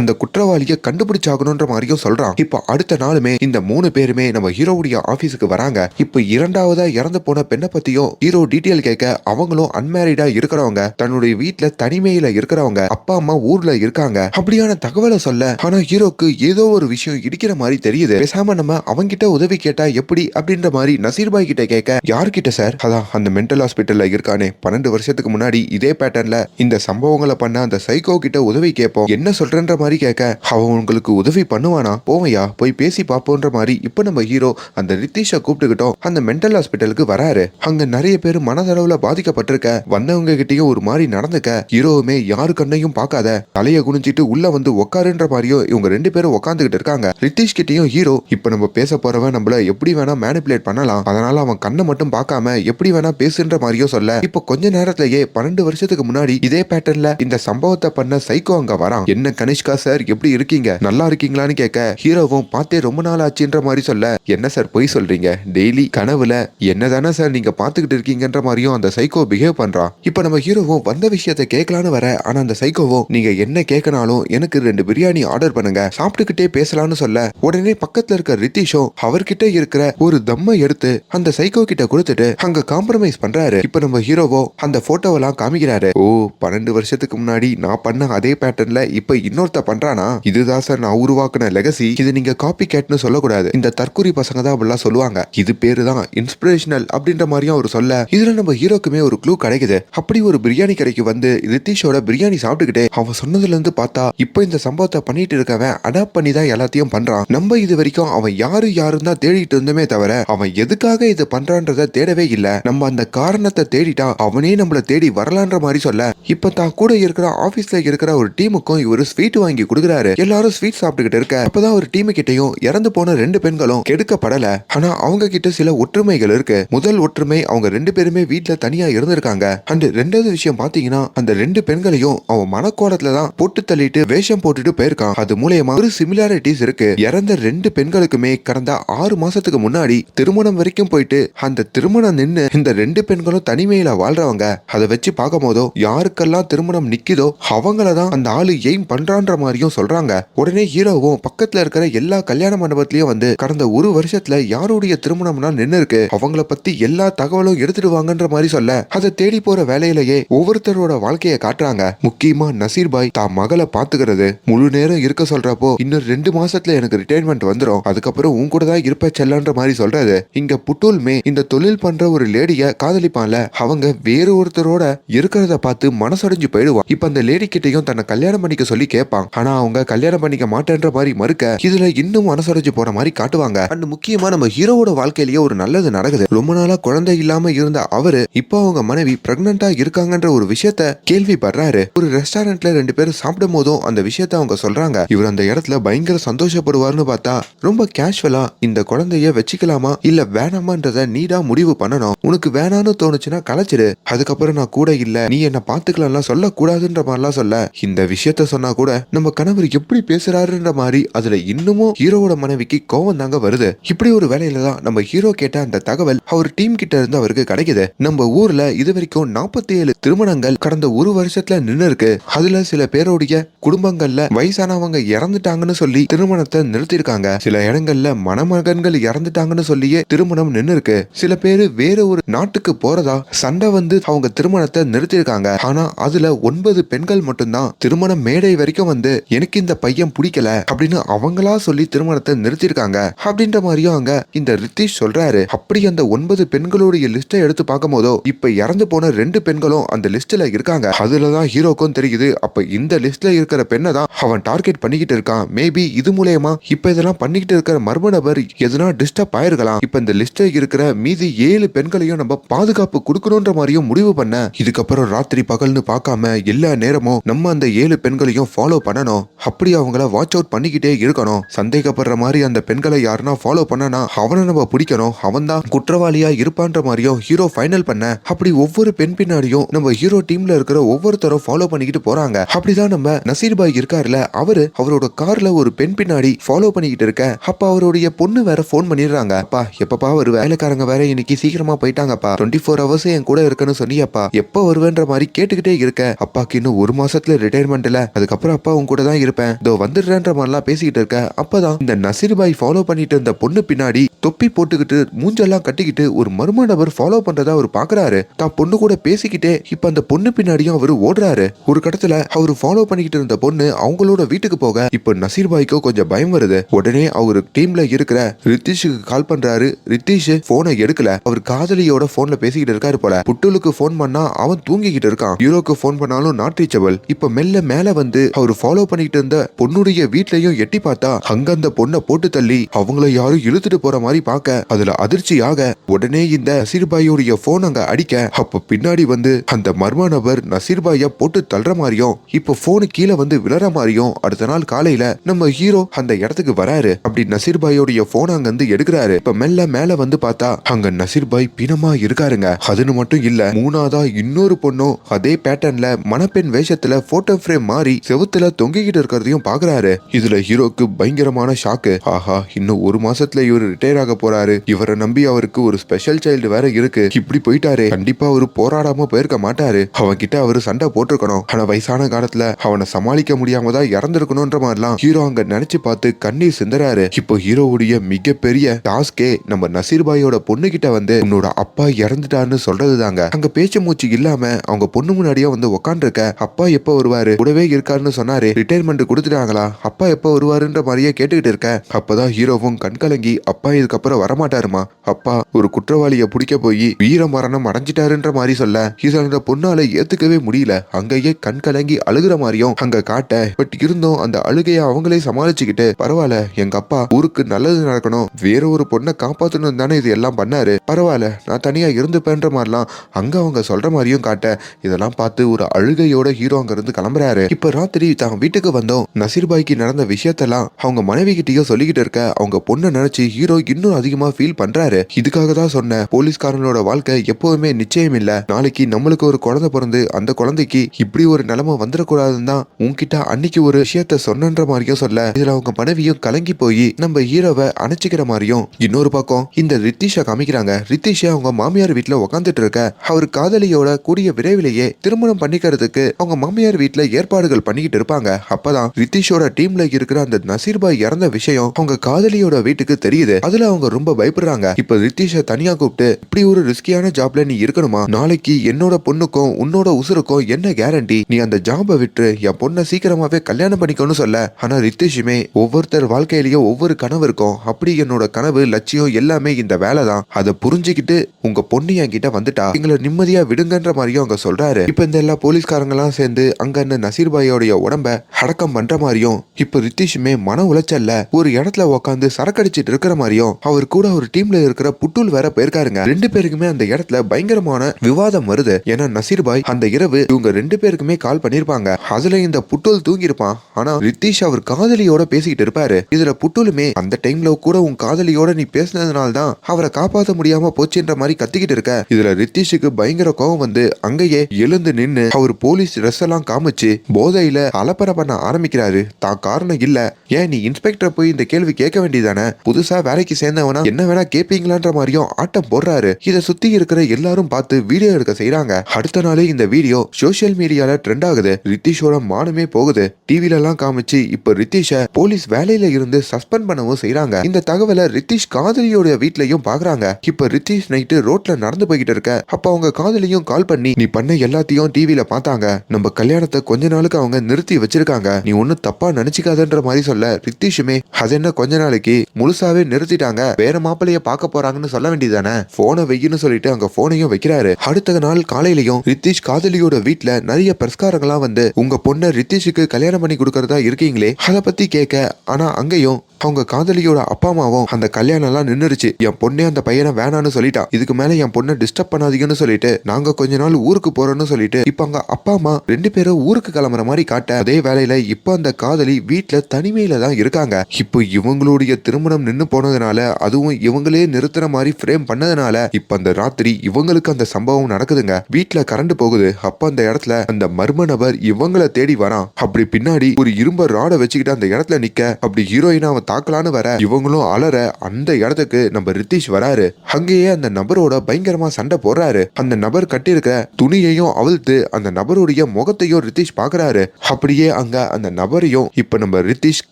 அந்த குற்றவாளியை கண்டுபிடிச்சாகணும்ன்ற மாதிரியும் சொல்றான். இப்போ அடுத்த நாளுமே இந்த மூணு பேருமே நம்ம ஹீரோவுடைய ஆபீஸுக்கு வராங்க. இப்போ இரண்டாவதா இறந்து போன பெண்ணை பத்தியும் ஹீரோ டீட்டெயில் கேட்க அவங்களும் அன்மேரிடா இருக்கிறவங்க. தன்னுடைய வீட்டுல தனிமையில இருக்கிறவங்க அப்பா அம்மா ஊர்ல இருக்காங்க. அப்படியான தகவலை சொல்ல ஆனா ஹீரோக்கு ஏதோ ஒரு விஷயம் இடிக்கிற மாதிரி தெரியுது. பேசாம நம்ம அவங்கிட்ட உதவி கேட்டா எப்படி அப்படின்ற மாதிரி நசீர் பாய் கிட்ட கேட்க யார்கிட்ட சார்? அதான் அந்த மென்டல் ஹாஸ்பிட்டல்ல இருக்கானே. பன்னெண்டு வருஷத்துக்கு முன்னாடி இதே பேட்டர்ன்ல இந்த சம்பவங்களை பண்ண அந்த சைக்கோ கிட்ட உதவி கேட்போம். என்ன சொல்றன்ற மாதிரி கேட்க அவன் உங்களுக்கு உதவி பண்ணுவானா? போவையா? போய் பேசி பார்ப்போன்ற மாதிரி இப்ப நம்ம ஹீரோ அந்த ரித்தீஷை கூப்பிட்டுக்கிட்டோம். அந்த மென்டல் ஹாஸ்பிட்டலுக்கு வராரு. அங்க நிறைய பேர் மனதளவுல பாதிக்கப்பட்டிருக்க வந்தவங்க கிட்டயும் ஒரு மாதிரி நடந்துக்க ஹீரோவுமே யார் கண்ணையும் பார்க்காத. தலைய குனிஞ்சிட்டு உள்ள வந்து உக்காருன்ற மாதிரியும் இவங்க ரெண்டு பேரும் உட்காந்துக்கிட்டு இருக்காங்க. ரித்திஷ் கிட்டயும் ஹீரோ. இப்ப நம்ம பேச போறவன் நம்மள எப்படி வேணா மேனிபுலேட் பண்ணலாம். அதனால அவன் கண்ணை மட்டும் பார்க்காம எப்படி வேணா பேசுன்ற மாதிரியோ சொல்ல. இப்ப கொஞ்ச நேரத்திலேயே பன்னெண்டு வருஷத்துக்கு முன்னாடி இதே பேட்டர்ன்ல இந்த சம்பவத்தை பண்ண சைக்கோ அங்க வரான். என்ன கனிஷ்கா சார் எப்படி இருக்கீங்க? நல்லா இருக்கீங்களான்னு கேட்க ஹீரோவும் பார்த்தே ரொம்ப நாள் ஆச்சுன்ற மாதிரி சொல்ல. என்ன சார் பொய் சொல்றீங்க? டெய்லி கனவுல என்னதானே சார் நீங்க பாத்துக்கிட்டு இருக்கீங்கன்ற மாதிரியும் அந்த சைக்கோ பிஹேவ் பண்றான். இப்ப நம்ம ஹீரோவும் வந்த விஷயத்தை கேட்கலான்னு வர ஆனா அந்த சைக்கோவும் நீங்க என்ன கேட்கனாலும் எனக்கு ரெண்டு பிரியாணி ஆர்டர் பண்ணுங்க. சாப்பிட்டுக்கிட்டே பேசலாம்னு சொல்ல. உடனே பக்கத்துல இருக்க ரித்திஷும் அவர்கிட்ட இருக்கிற ஒரு தம்மை எடுத்து அந்த சைக்கோ கிட்ட கொடுத்துட்டு அங்க காம்ப்ரமைஸ் பண்றாரு. இப்ப நம்ம ஹீரோவோ அந்த போட்டோவெல்லாம் காமிக்கிறாரு. ஓ பன்னெண்டு வருஷத்துக்கு முன்னாடி நான் பண்ண அதே பேட்டர்ன்ல இப்ப இன்னொருத்த பண்றானா? இதுதான் சார் நான் உருவாக்குன லெகசி இது நீங்க காப்பி கேட்னு சொல்லக்கூடாது. இந்த தற்கூரி பசங்க தான் அப்படிலாம் சொல்லுவாங்க. இது பேரு தான் இன்ஸ்பிரேஷனல் அப்படின்ற மாதிரியும் அவர் சொல்ல. இதுல நம்ம ஹீரோக்குமே ஒரு க்ளூ கிடைக்குது. அப்படி ஒரு பிரியாணி கடைக்கு வந்து ரித்திஷோட பிரியாணி சாப்பிட்டுக்கிட்டே. அவன் சொன்னதுல இருந்து பார்த்தா இப்போ இந்த சம்பவத்தை பண்ணிட்டு இருக்கவன் அடாப்ட் பண்ணி தான் எல்லாத்தையும் பண்றான். நம்ம இது வரைக்கும் அவன் யாரு யாருன்னு தான் தேடிட்டு இருந்தோமே தவிர அவன் எதுக்காக இது பண்றான்றத தேடவே இல்ல. நம்ம அந்த காரணத்தை தேடிட்டா அவனே நம்மள தேடி வரலான்ற மாதிரி சொல்ல. இப்ப தான் கூட இருக்கிற ஆபீஸ்ல இருக்கிற ஒரு டீமுக்கும் இவரு ஸ்வீட் வாங்கி கொடுக்குறாரு. எல்லாரும் ஸ்வீட் சாப்பிட்டுக்கிட்டு இருக்க. அப்பதான் ஒரு டீமு கிட்டையும் இறந்து போன ரெண்டு பெண்களும் கெடுக்கப்படல. ஆனா அவங்க கிட்ட சில ஒற்றுமைகள் இருக்கு. முதல் ஒற்றுமை அவங்க ரெண்டு பேருமே வீட்டுல தனியா இருந்திருக்காங்க. அண்ட் ரெண்டாவது விஷயம் பாத்தீங்கன்னா அந்த ரெண்டு பெண்களையும் அவன் மனக்கோலத்துல தான் பொட்டு தள்ளிட்டு வேஷம் போட்டுட்டு போயிருக்கான். அது மூலயமா ஒரு சிமிலாரிட்டிஸ் இருக்கு. இறந்த ரெண்டு பெண்களுக்குமே கடந்த ஆறு மாசத்துக்கு முன்னாடி திருமணம் வரைக்கும் போயிட்டு அந்த திருமணம் நின்று இந்த ரெண்டு பெண்களும் தனிமையில வாழ்றவங்க. அதை வச்சு பார்க்கும் போதோ யாருக்கெல்லாம் திருமணம் நிக்குதோ அவங்கள தான் அந்த ஆளு எய்ம் பண்றான்ற மாதிரியும் சொல்றாங்க. உடனே ஹீரோவும் பக்கத்துல இருக்கிற எல்லா கல்யாண மண்டபத்திலயும் வந்து கடந்த ஒரு வருஷத்துல யாருடைய திருமணம்னா நின்று இருக்கு? அவங்கள பத்தி எல்லா தகவலும் எடுத்துடுவாங்கன்ற மாதிரி சொல்ல அதை தேடி போற வேலையிலேயே ஒவ்வொருத்தரோட வாழ்க்கையை காட்டுறாங்க. முக்கியமா நசீர் பாய் தான் மகளை பாத்துக்கிறது முழு நேரம் இருக்க சொல்றப்போ இன்னும் ரெண்டு மாசத்துல எனக்கு ரிட்டைர்மெண்ட் வந்துரும். அதுக்கப்புறம் உன் கூட தான் இருப்ப செல்லன்ற மாதிரி சொல்றது இங்க புட்டூல்மே இந்த தொழில் பண்ற ஒரு லேடிய காதலிப்பான்ல. அவங்க வேறு ஒருத்தரோட இருக்கிறத பார்த்து மனசடைஞ்சு போயிடுவான். இப்ப அந்த லேடி கிட்டையும் தன்னை கல்யாணம் பண்ணிக்க சொல்லி கேட்பான். ஆனா அவங்க கல்யாணம் பண்ணிக்க மாட்டேன்ற மாதிரி மறுக்க இதுல இன்னும் மனசடைஞ்சு போற மாதிரி காட்டுவாங்க. அண்ட் முக்கியமா நம்ம ஹீரோவோட வாழ்க்கையிலேயே ஒரு நல்லது நடக்குது. ரொம்ப நாளா குழந்தை இல்லாம இருந்த அவரு இப்போ அவங்க மனைவி பிரெக்னண்டா இருக்காங்கன்ற ஒரு விஷயத்த கேள்விப்படுறாரு. ஒரு ரெஸ்டாரண்ட்ல ரெண்டு பேரும் சாப்பிடும் போதும் அந்த விஷயத்த அவங்க சொல்றாங்க. இவர் அந்த இடத்துல பயங்கர சந்தோஷப்படுவார்னு பார்த்தா ரொம்ப கேஷுவலா இந்த குழந்தைய வச்சுக்கலாமா? இல்ல வேணாமான்றத நீடா முடிவு பண்ணணும். உனக்கு வேணான்னு தோணுச்சுன்னா கலைச்சிடு. அதுக்கப்புறம் நான் கூட இல்ல. நீ என்ன பாத்துக்கலாம்லாம் சொல்லக்கூடாதுன்ற மாதிரிலாம் சொல்ல. இந்த விஷயத்த சொன்னா கூட நம்ம கணவர் எப்படி பேசுறாருன்ற மாதிரி அதுல இன்னமும் ஹீரோவோட மனைவிக்கு கோவம் தாங்க வருது. இப்படி ஒரு வேலையில தான் நம்ம ஹீரோ கேட்ட அந்த தகவல் அவர் டீம் கிட்ட இருந்து அவருக்கு கிடைக்குது. நம்ம ஊர்ல இது வரைக்கும் நாற்பத்தி ஏழு திருமணங்கள் கடந்த ஒரு வருஷத்துல நின்று இருக்கு? அதுல சில பேருடைய குடும்பங்கள்ல வயசானவங்க இறந்துட்டாங்கன்னு சொல்லி திருமணத்தை நிறுத்திருக்காங்க சில இடங்கள்ல மணமகன்கள் இறந்துட்டாங்கன்னு சொல்லியே திருமணம் நின்னு இருக்கு சில பேரு வேற ஒரு நாட்டுக்கு போறதா சண்டை வந்து அவங்க திருமணத்தை நிறுத்திருக்காங்க ஆனா அதுல ஒன்பது பெண்கள் மட்டும்தான் திருமண மேடை வரைக்கும் வந்து எனக்கு இந்த பையன் பிடிக்கல அப்படின்னு அவங்களா சொல்லி திருமணத்தை நிறுத்திருக்காங்க அப்படின்ற மாதிரியும் அங்க இந்த ரித்திஷ் சொல்றாரு. அப்படி அந்த ஒன்பது பெண்களுடைய லிஸ்ட்டை எடுத்து பார்க்கும் போதோ இப்ப இறந்து போன ரெண்டு பெண்களும் அந்த லிஸ்ட்ல இருக்காங்க. அதுலதான் ஹீரோக்கும் தெரியுது அப்ப இந்த லிஸ்ட்ல இருக்கிற பெண்ணை தான் அவன் டார்கெட் பண்ணிக்கிட்டு இருக்கான். மேபி இது மூலயமா இப்ப இதெல்லாம் பண்ணிக்கிட்டு இருக்கிற மர்ம நபர் எதுனா டிஸ்டர்ப் ஆயிருக்கலாம். இப்ப இந்த லிஸ்ட்ல இருக்கிற மீதி ஏழு பெண்களையும் நம்ம பாதுகாப்பு கொடுக்கணுன்ற மாதிரியும் முடிவு பண்ண இதுக்கப்புறம் ராத்திரி பகல்னு பார்க்காம எல்லா நேரமும் நம்ம அந்த ஏழு பெண்களையும் ஃபாலோ பண்ணணும். அப்படி அவங்கள வாட்ச் அவுட் பண்ணிக்கிட்டே இருக்கணும். சந்தேகப்படுற மாதிரி அந்த பெண்களை யாருன்னா ஃபாலோ பண்ணனா அவனை நம்ம பிடிக்கணும். அவன் தான் குற்றவாளியா இருப்பான்ற மாதிரியும் ஹீரோ ஃபைனல் பண்ண அப்படி ஒவ்வொரு பெண் பின்னாடியும் நம்ம ஹீரோ டீம்ல இருக்கிற ஒவ்வொருத்தரும் ஃபாலோ ஃபாலோ பண்ணிக்கிட்டு போறாங்க. அப்படிதான் நம்ம நசீர் பாய் இருக்காருல அவரு அவரோட கார்ல ஒரு பெண் பின்னாடி ஃபாலோ பண்ணிக்கிட்டு இருக்க அப்ப அவருடைய பொண்ணு வேற ஃபோன் பண்ணிடுறாங்க. அப்பா எப்பப்பா வருவ? வேலைக்காரங்க வேற இன்னைக்கு சீக்கிரமா போயிட்டாங்கப்பா. டுவெண்ட்டி ஃபோர் ஹவர்ஸ் என் கூட இருக்குன்னு சொன்னியப்பா. எப்ப வருவேன்ற மாதிரி கேட்டுக்கிட்டே இருக்க. அப்பாக்கு இன்னும் ஒரு மாசத்துல ரிட்டையர்மெண்ட்ல அதுக்கப்புறம் அப்பா உன் கூட தான் இருப்பேன். இதோ வந்துடுறேன்ற மாதிரிலாம் பேசிக்கிட்டு இருக்க. அப்பதான் இந்த நசீர் பாய் ஃபாலோ பண்ணிட்டு இருந்த பொண்ணு பின்னாடி தொப்பி போட்டுக்கிட்டு மூஞ்செல்லாம் கட்டிக்கிட்டு ஒரு மர்ம நபர் ஃபாலோ பண்றதா அவர் பாக்குறாரு. தான் பொண்ணு கூட பேசிக்கிட்டே இப்ப அந்த பொண்ணு பின்னாடியும் அவர் ஓடுறாரு. ஒரு கடத்துல அவரு ஃபாலோ பண்ணிக்கிட்டு இருந்த பொண்ணு அவங்களோட வீட்டுக்கு போக இப்ப நசீர் பாய்க்கோ கொஞ்சம் பயம் வருது. உடனே அவரு டீம்ல இருக்கிற ரித்திஷுக்கு கால் பண்றாரு. ரித்திஷ் போனை எடுக்கல. அவர் காதலியோட போன்ல பேசிக்கிட்டு இருக்காரு போல. புட்டுலுக்கு போன் பண்ணா அவன் தூங்கிக்கிட்டு இருக்கான். ஹீரோக்கு போன் பண்ணாலும் நாட் ரீச்சபிள் இப்ப மெல்ல மேல வந்து அவர் ஃபாலோ பண்ணிக்கிட்டு இருந்த பொண்ணுடைய வீட்லயும் எட்டி பார்த்தா அங்க அந்த பொண்ணை போட்டு தள்ளி அவங்கள யாரும் இழுத்துட்டு போற மாதிரி பார்க்க அதுல அதிர்ச்சியாக உடனே இந்த நசீர்பாயோடைய போன் அங்க அடிக்க அப்ப பின்னாடி வந்து அந்த மர்ம நபர் நசீர்பாய போட்டு தள்ளுற மாதிரியும் இப்போ போனு கீழே வந்து விழற மாதிரியும் அடுத்த நாள் காலையில நம்ம ஹீரோ அந்த இடத்துக்கு வராரு அப்படி நசீர்பாயோடைய போன் அங்க இருந்து எடுக்கிறாரு. இப்ப மெல்ல மேல வந்து பார்த்தா அங்க நசீர்பாய் பிணமா இருக்காருங்க. அதுன்னு மட்டும் இல்ல மூணாவதா இன்னொரு பொண்ணும் அதே பேட்டர்ன்ல மணப்பெண் வேஷத்துல போட்டோ ஃப்ரேம் மாறி செவுத்துல தொங்கிக்கிட்டு இருக்கிறதையும் பாக்குறாரு. இதுல ஹீரோக்கு பயங்கரமான ஷாக்கு ஆஹா இன்னும் ஒரு மாசத்துல இவர் ரிட்டையர் ஆக போறாரு. இவரை நம்பி அவருக்கு ஒரு ஸ்பெஷல் சைல்டு வேற இருக்கு. இப்படி போயிட்டாரு. கண்டிப்பா அவரு போராடாம போயிருக்க மாட்டாரு. அவன் கிட்ட அவரு சண்டை போட்டிருக்கணும். ஆனா வயசான காலத்துல அவனை சமாளிக்க முடியாம தான் இறந்துருக்கணும்ன்ற மாதிரிலாம் ஹீரோ அங்க நினைச்சு பார்த்து கண்ணீர் சிந்தறாரு. இப்போ ஹீரோவுடைய மிகப்பெரிய டாஸ்கே நம்ம நசீர்பாயோட பொண்ணு கிட்ட வந்து உன்னோட அப்பா இறந்துட்டான்னு சொல்றது தாங்க அங்க பேச்சு மூச்சு இல்லாம அவங்க பொண்ணு முன்னாடியே வந்து உக்காண்டிருக்க அப்பா எப்ப வருவாரு? கூடவே இருக்காருன்னு சொன்னாரு. ரிட்டையர்மெண்ட் கொடுத்துட்டாங்களா? அப்பா எப்ப வருவாருன்ற மாதிரியே கேட்டுக்கிட்டு இருக்க. அப்பதான் ஹீரோவும் கண் கலங்கி அப்பா இதுக்கப்புறம் வரமாட்டாருமா? அப்பா ஒரு குற்றவாளியை பிடிக்க போய் வீர மரணம் அடைஞ்சிட்டாருன்ற மாதிரி சொல்ல ஹீரோட பொண்ணால ஏத்துக்கவே முடியல. அங்க அங்கேயே கண் கலங்கி அழுகுற மாதிரியும் அங்க காட்ட. பட் இருந்தும் அந்த அழுகைய அவங்களே சமாளிச்சுக்கிட்டு பரவாயில்ல எங்க அப்பா ஊருக்கு நல்லது நடக்கணும் வேற ஒரு பொண்ணை காப்பாத்தணும் தானே இது எல்லாம் பண்ணாரு. பரவாயில்ல நான் தனியா இருந்துப்பேன்ற மாதிரிலாம் அங்க அவங்க சொல்ற மாதிரியும் காட்ட. இதெல்லாம் பார்த்து ஒரு அழுகையோட ஹீரோ அங்க இருந்து கிளம்புறாரு. இப்ப ராத்திரி தான் வீட்டுக்கு வந்தோம். நசீர் பாய்க்கு நடந்த விஷயத்தெல்லாம் அவங்க மனைவி கிட்டயோ சொல்லிக்கிட்டு இருக்க அவங்க பொண்ணை நினைச்சு ஹீரோ இன்னும் அதிகமா ஃபீல் பண்றாரு. இதுக்காக தான் சொன்ன போலீஸ்காரனோட வாழ்க்கை எப்போதுமே நிச்சயம் இல்ல நாளைக்கு நம்மளுக்கு ஒரு குழந்தை பிறந்து அந்த குழந்தைக்கு இப்படி ஒரு நிலைமை வந்துடக்கூடாதுன்னு தான் உன்கிட்ட அன்னைக்கு ஒரு விஷயத்த சொன்னன்ற மாதிரியும் சொல்ல. இதுல அவங்க மனைவியும் கலங்கி போய் நம்ம ஹீரோவை அணைச்சிக்கிற மாதிரியும் இன்னொரு பக்கம் இந்த ரித்திஷை காமிக்கிறாங்க. ரித்திஷா அவங்க மாமியார் வீட்டுல உக்காந்துட்டு இருக்க. அவர் காதலியோட கூடிய விரைவிலேயே திருமணம் பண்ணிக்கிறதுக்கு அவங்க மாமியார் வீட்டுல ஏற்பாடுகள் பண்ணிக்கிட்டு இருப்பாங்க. அப்பதான் ரித்திஷோட டீம்ல இருக்கிற அந்த நசீர்பாய் இறந்த விஷயம் அவங்க காதலியோட வீட்டுக்கு தெரியுது. அதுல அவங்க ரொம்ப பயப்படுறாங்க. இப்ப ரித்திஷை தனியா கூப்பிட்டு இப்படி ஒரு ரிஸ்கியான ஜாப்ல நீ இருக்கணுமா? நாளைக்கு என்னோட பொண்ணுக்கும் உன்னோட உசுருக்கும் என்ன கேரண்டி நீ அந்த ஜாபை விட்டு என் பொண்ணை சீக்கிரமாவே கல்யாணம் பண்ணிக்கணும்னு சொல்ல. ஆனா ரித்திஷுமே ஒவ்வொருத்தர் வாழ்க்கையிலயும் ஒவ்வொரு கனவு இருக்கும். அப்படி என்னோட கனவு லட்சியம் எல்லாமே இந்த வேலை தான். அதை புரிஞ்சுக்கிட்டு உங்க பொண்ணு என்கிட்ட வந்துட்டா எங்களை நிம்மதியா விடுங்கன்ற மாதிரியும் அவங்க சொல்றாரு. இப்ப இந்த எல்லா போலீஸ்காரங்களாம் சேர்ந்து அங்க அந்த நசீர் பாயோடைய உடம்ப அடக்கம் பண்ற மாதிரியும் இப்ப ரித்திஷுமே மன உளைச்சல்ல ஒரு இடத்துல உட்காந்து சரக்கடிச்சிட்டு இருக்கிற மாதிரியும் அவர் கூட ஒரு டீம்ல இருக்கிற புட்டுல் வேற போயிருக்காருங்க. ரெண்டு பேருக்குமே அந்த இடத்துல பயங்கரமான விவாதம் வருது. ஏன்னா நசீர் பாய் அந்த இரவு இவங்க ரெண்டு பேருக்குமே கால் பண்ணிருப்பாங்க. அதுல இந்த புட்டோல் தூங்கியிருப்பான். ஆனா ரித்திஷ் அவர் காதலியோட பேசிக்கிட்டு இருப்பாரு. இதுல புட்டோலுமே அந்த டைம்ல கூட உன் காதலியோட நீ பேசினதுனால தான் அவரை காப்பாத்த முடியாம போச்சுன்ற மாதிரி கத்திக்கிட்டு இருக்க. இதுல ரித்திஷுக்கு பயங்கர கோவம் வந்து அங்கேயே எழுந்து நின்னு அவர் போலீஸ் ட்ரெஸ் எல்லாம் காமிச்சு போதையில அலப்பறை பண்ண ஆரம்பிக்கிறாரு. தான் காரணம் இல்ல. ஏன் நீ இன்ஸ்பெக்டர் போய் இந்த கேள்வி கேட்க வேண்டியதானே? புதுசா வேலைக்கு சேர்ந்தவனா என்ன வேணா கேப்பீங்களான்ற மாதிரியும் ஆட்டம் போடுறாரு. இதை சுத்தி இருக்கிற எல்லாரும் பார்த்து வீடியோ எடுக்க செய்றாங்க. அடுத்த நாளே இந்த வீடியோ சோசியல் மீடியா மீடியால ட்ரெண்ட் ஆகுது. ரித்திஷோட மானமே போகுது. டிவில எல்லாம் காமிச்சு இப்ப ரித்திஷ போலீஸ் வேலையில இருந்து சஸ்பெண்ட் பண்ணவும் செய்யறாங்க இந்த தகவலை ரித்திஷ் காதலியோட வீட்லயும் பாக்குறாங்க. இப்ப ரித்திஷ் நைட்டு ரோட்ல நடந்து போய்கிட்டு இருக்க. அப்ப அவங்க காதலியும் கால் பண்ணி நீ பண்ண எல்லாத்தையும் டிவில பார்த்தாங்க. நம்ம கல்யாணத்தை கொஞ்ச நாளுக்கு அவங்க நிறுத்தி வச்சிருக்காங்க. நீ ஒன்னும் தப்பா நினைச்சுக்காதன்ற மாதிரி சொல்ல ரித்திஷுமே அது என்ன கொஞ்ச நாளைக்கு முழுசாவே நிறுத்திட்டாங்க. வேற மாப்பிள்ளைய பார்க்க போறாங்கன்னு சொல்ல வேண்டியதானே போனை வையின்னு சொல்லிட்டு அங்க போனையும் வைக்கிறாரு. அடுத்த நாள் காலையிலயும் ரித்திஷ் காதலியோட வீட்ல நிறைய பிரஸ்காரங்களாம் வந்து உங்க பொண்ணை ரித்திஷுக்கு கல்யாணம் பண்ணி கொடுக்கறதா இருக்கீங்களே? அதை பத்தி கேட்க ஆனா அங்கேயும் அவங்க காதலியோட அப்பா அம்மாவும் அந்த கல்யாணம் எல்லாம் நின்னுருச்சு. என் பொண்ணே அந்த பையனை வேணான்னு சொல்லிட்டான் இதுக்கு மேல என் பொண்ணை டிஸ்டர்ப் பண்ணாதீங்கன்னு சொல்லிட்டு நாங்க கொஞ்ச நாள் ஊருக்கு போறோம்னு சொல்லிட்டு இப்ப அங்க அப்பா அம்மா ரெண்டு பேரும் ஊருக்கு கிளம்புற மாதிரி காட்ட அதே வேலையில இப்ப அந்த காதலி வீட்டுல தனிமையில தான் இருக்காங்க. இப்போ இவங்களுடைய திருமணம் நின்னு போனதுனால அதுவும் இவங்களே நிறுத்துற மாதிரி ஃப்ரேம் பண்ணதுனால இப்ப அந்த ராத்திரி இவங்களுக்கு அந்த சம்பவம் நடக்குதுங்க. வீட்டுல கரண்ட் போகுது. அப்ப அந்த இடத்துல அந்த மர்ம நபர் இவங்கள தேடி வரான் அப்படி பின்னாடி ஒரு இரும்ப ராட வச்சுக்கிட்டு அந்த இடத்துல நிக்க. அப்படி ஹீரோயினா அவன் தாக்கலான்னு வர. இவங்களும் அலற அந்த இடத்துக்கு நம்ம ரித்திஷ் வராரு. அங்கேயே அந்த நபரோட பயங்கரமா சண்டை போடுறாரு. அந்த நபர் கட்டியிருக்க துணியையும் அவிழ்த்து அந்த நபருடைய முகத்தையும் ரித்திஷ் பாக்குறாரு. அப்படியே அங்க அந்த நபரையும் இப்ப நம்ம ரித்திஷ்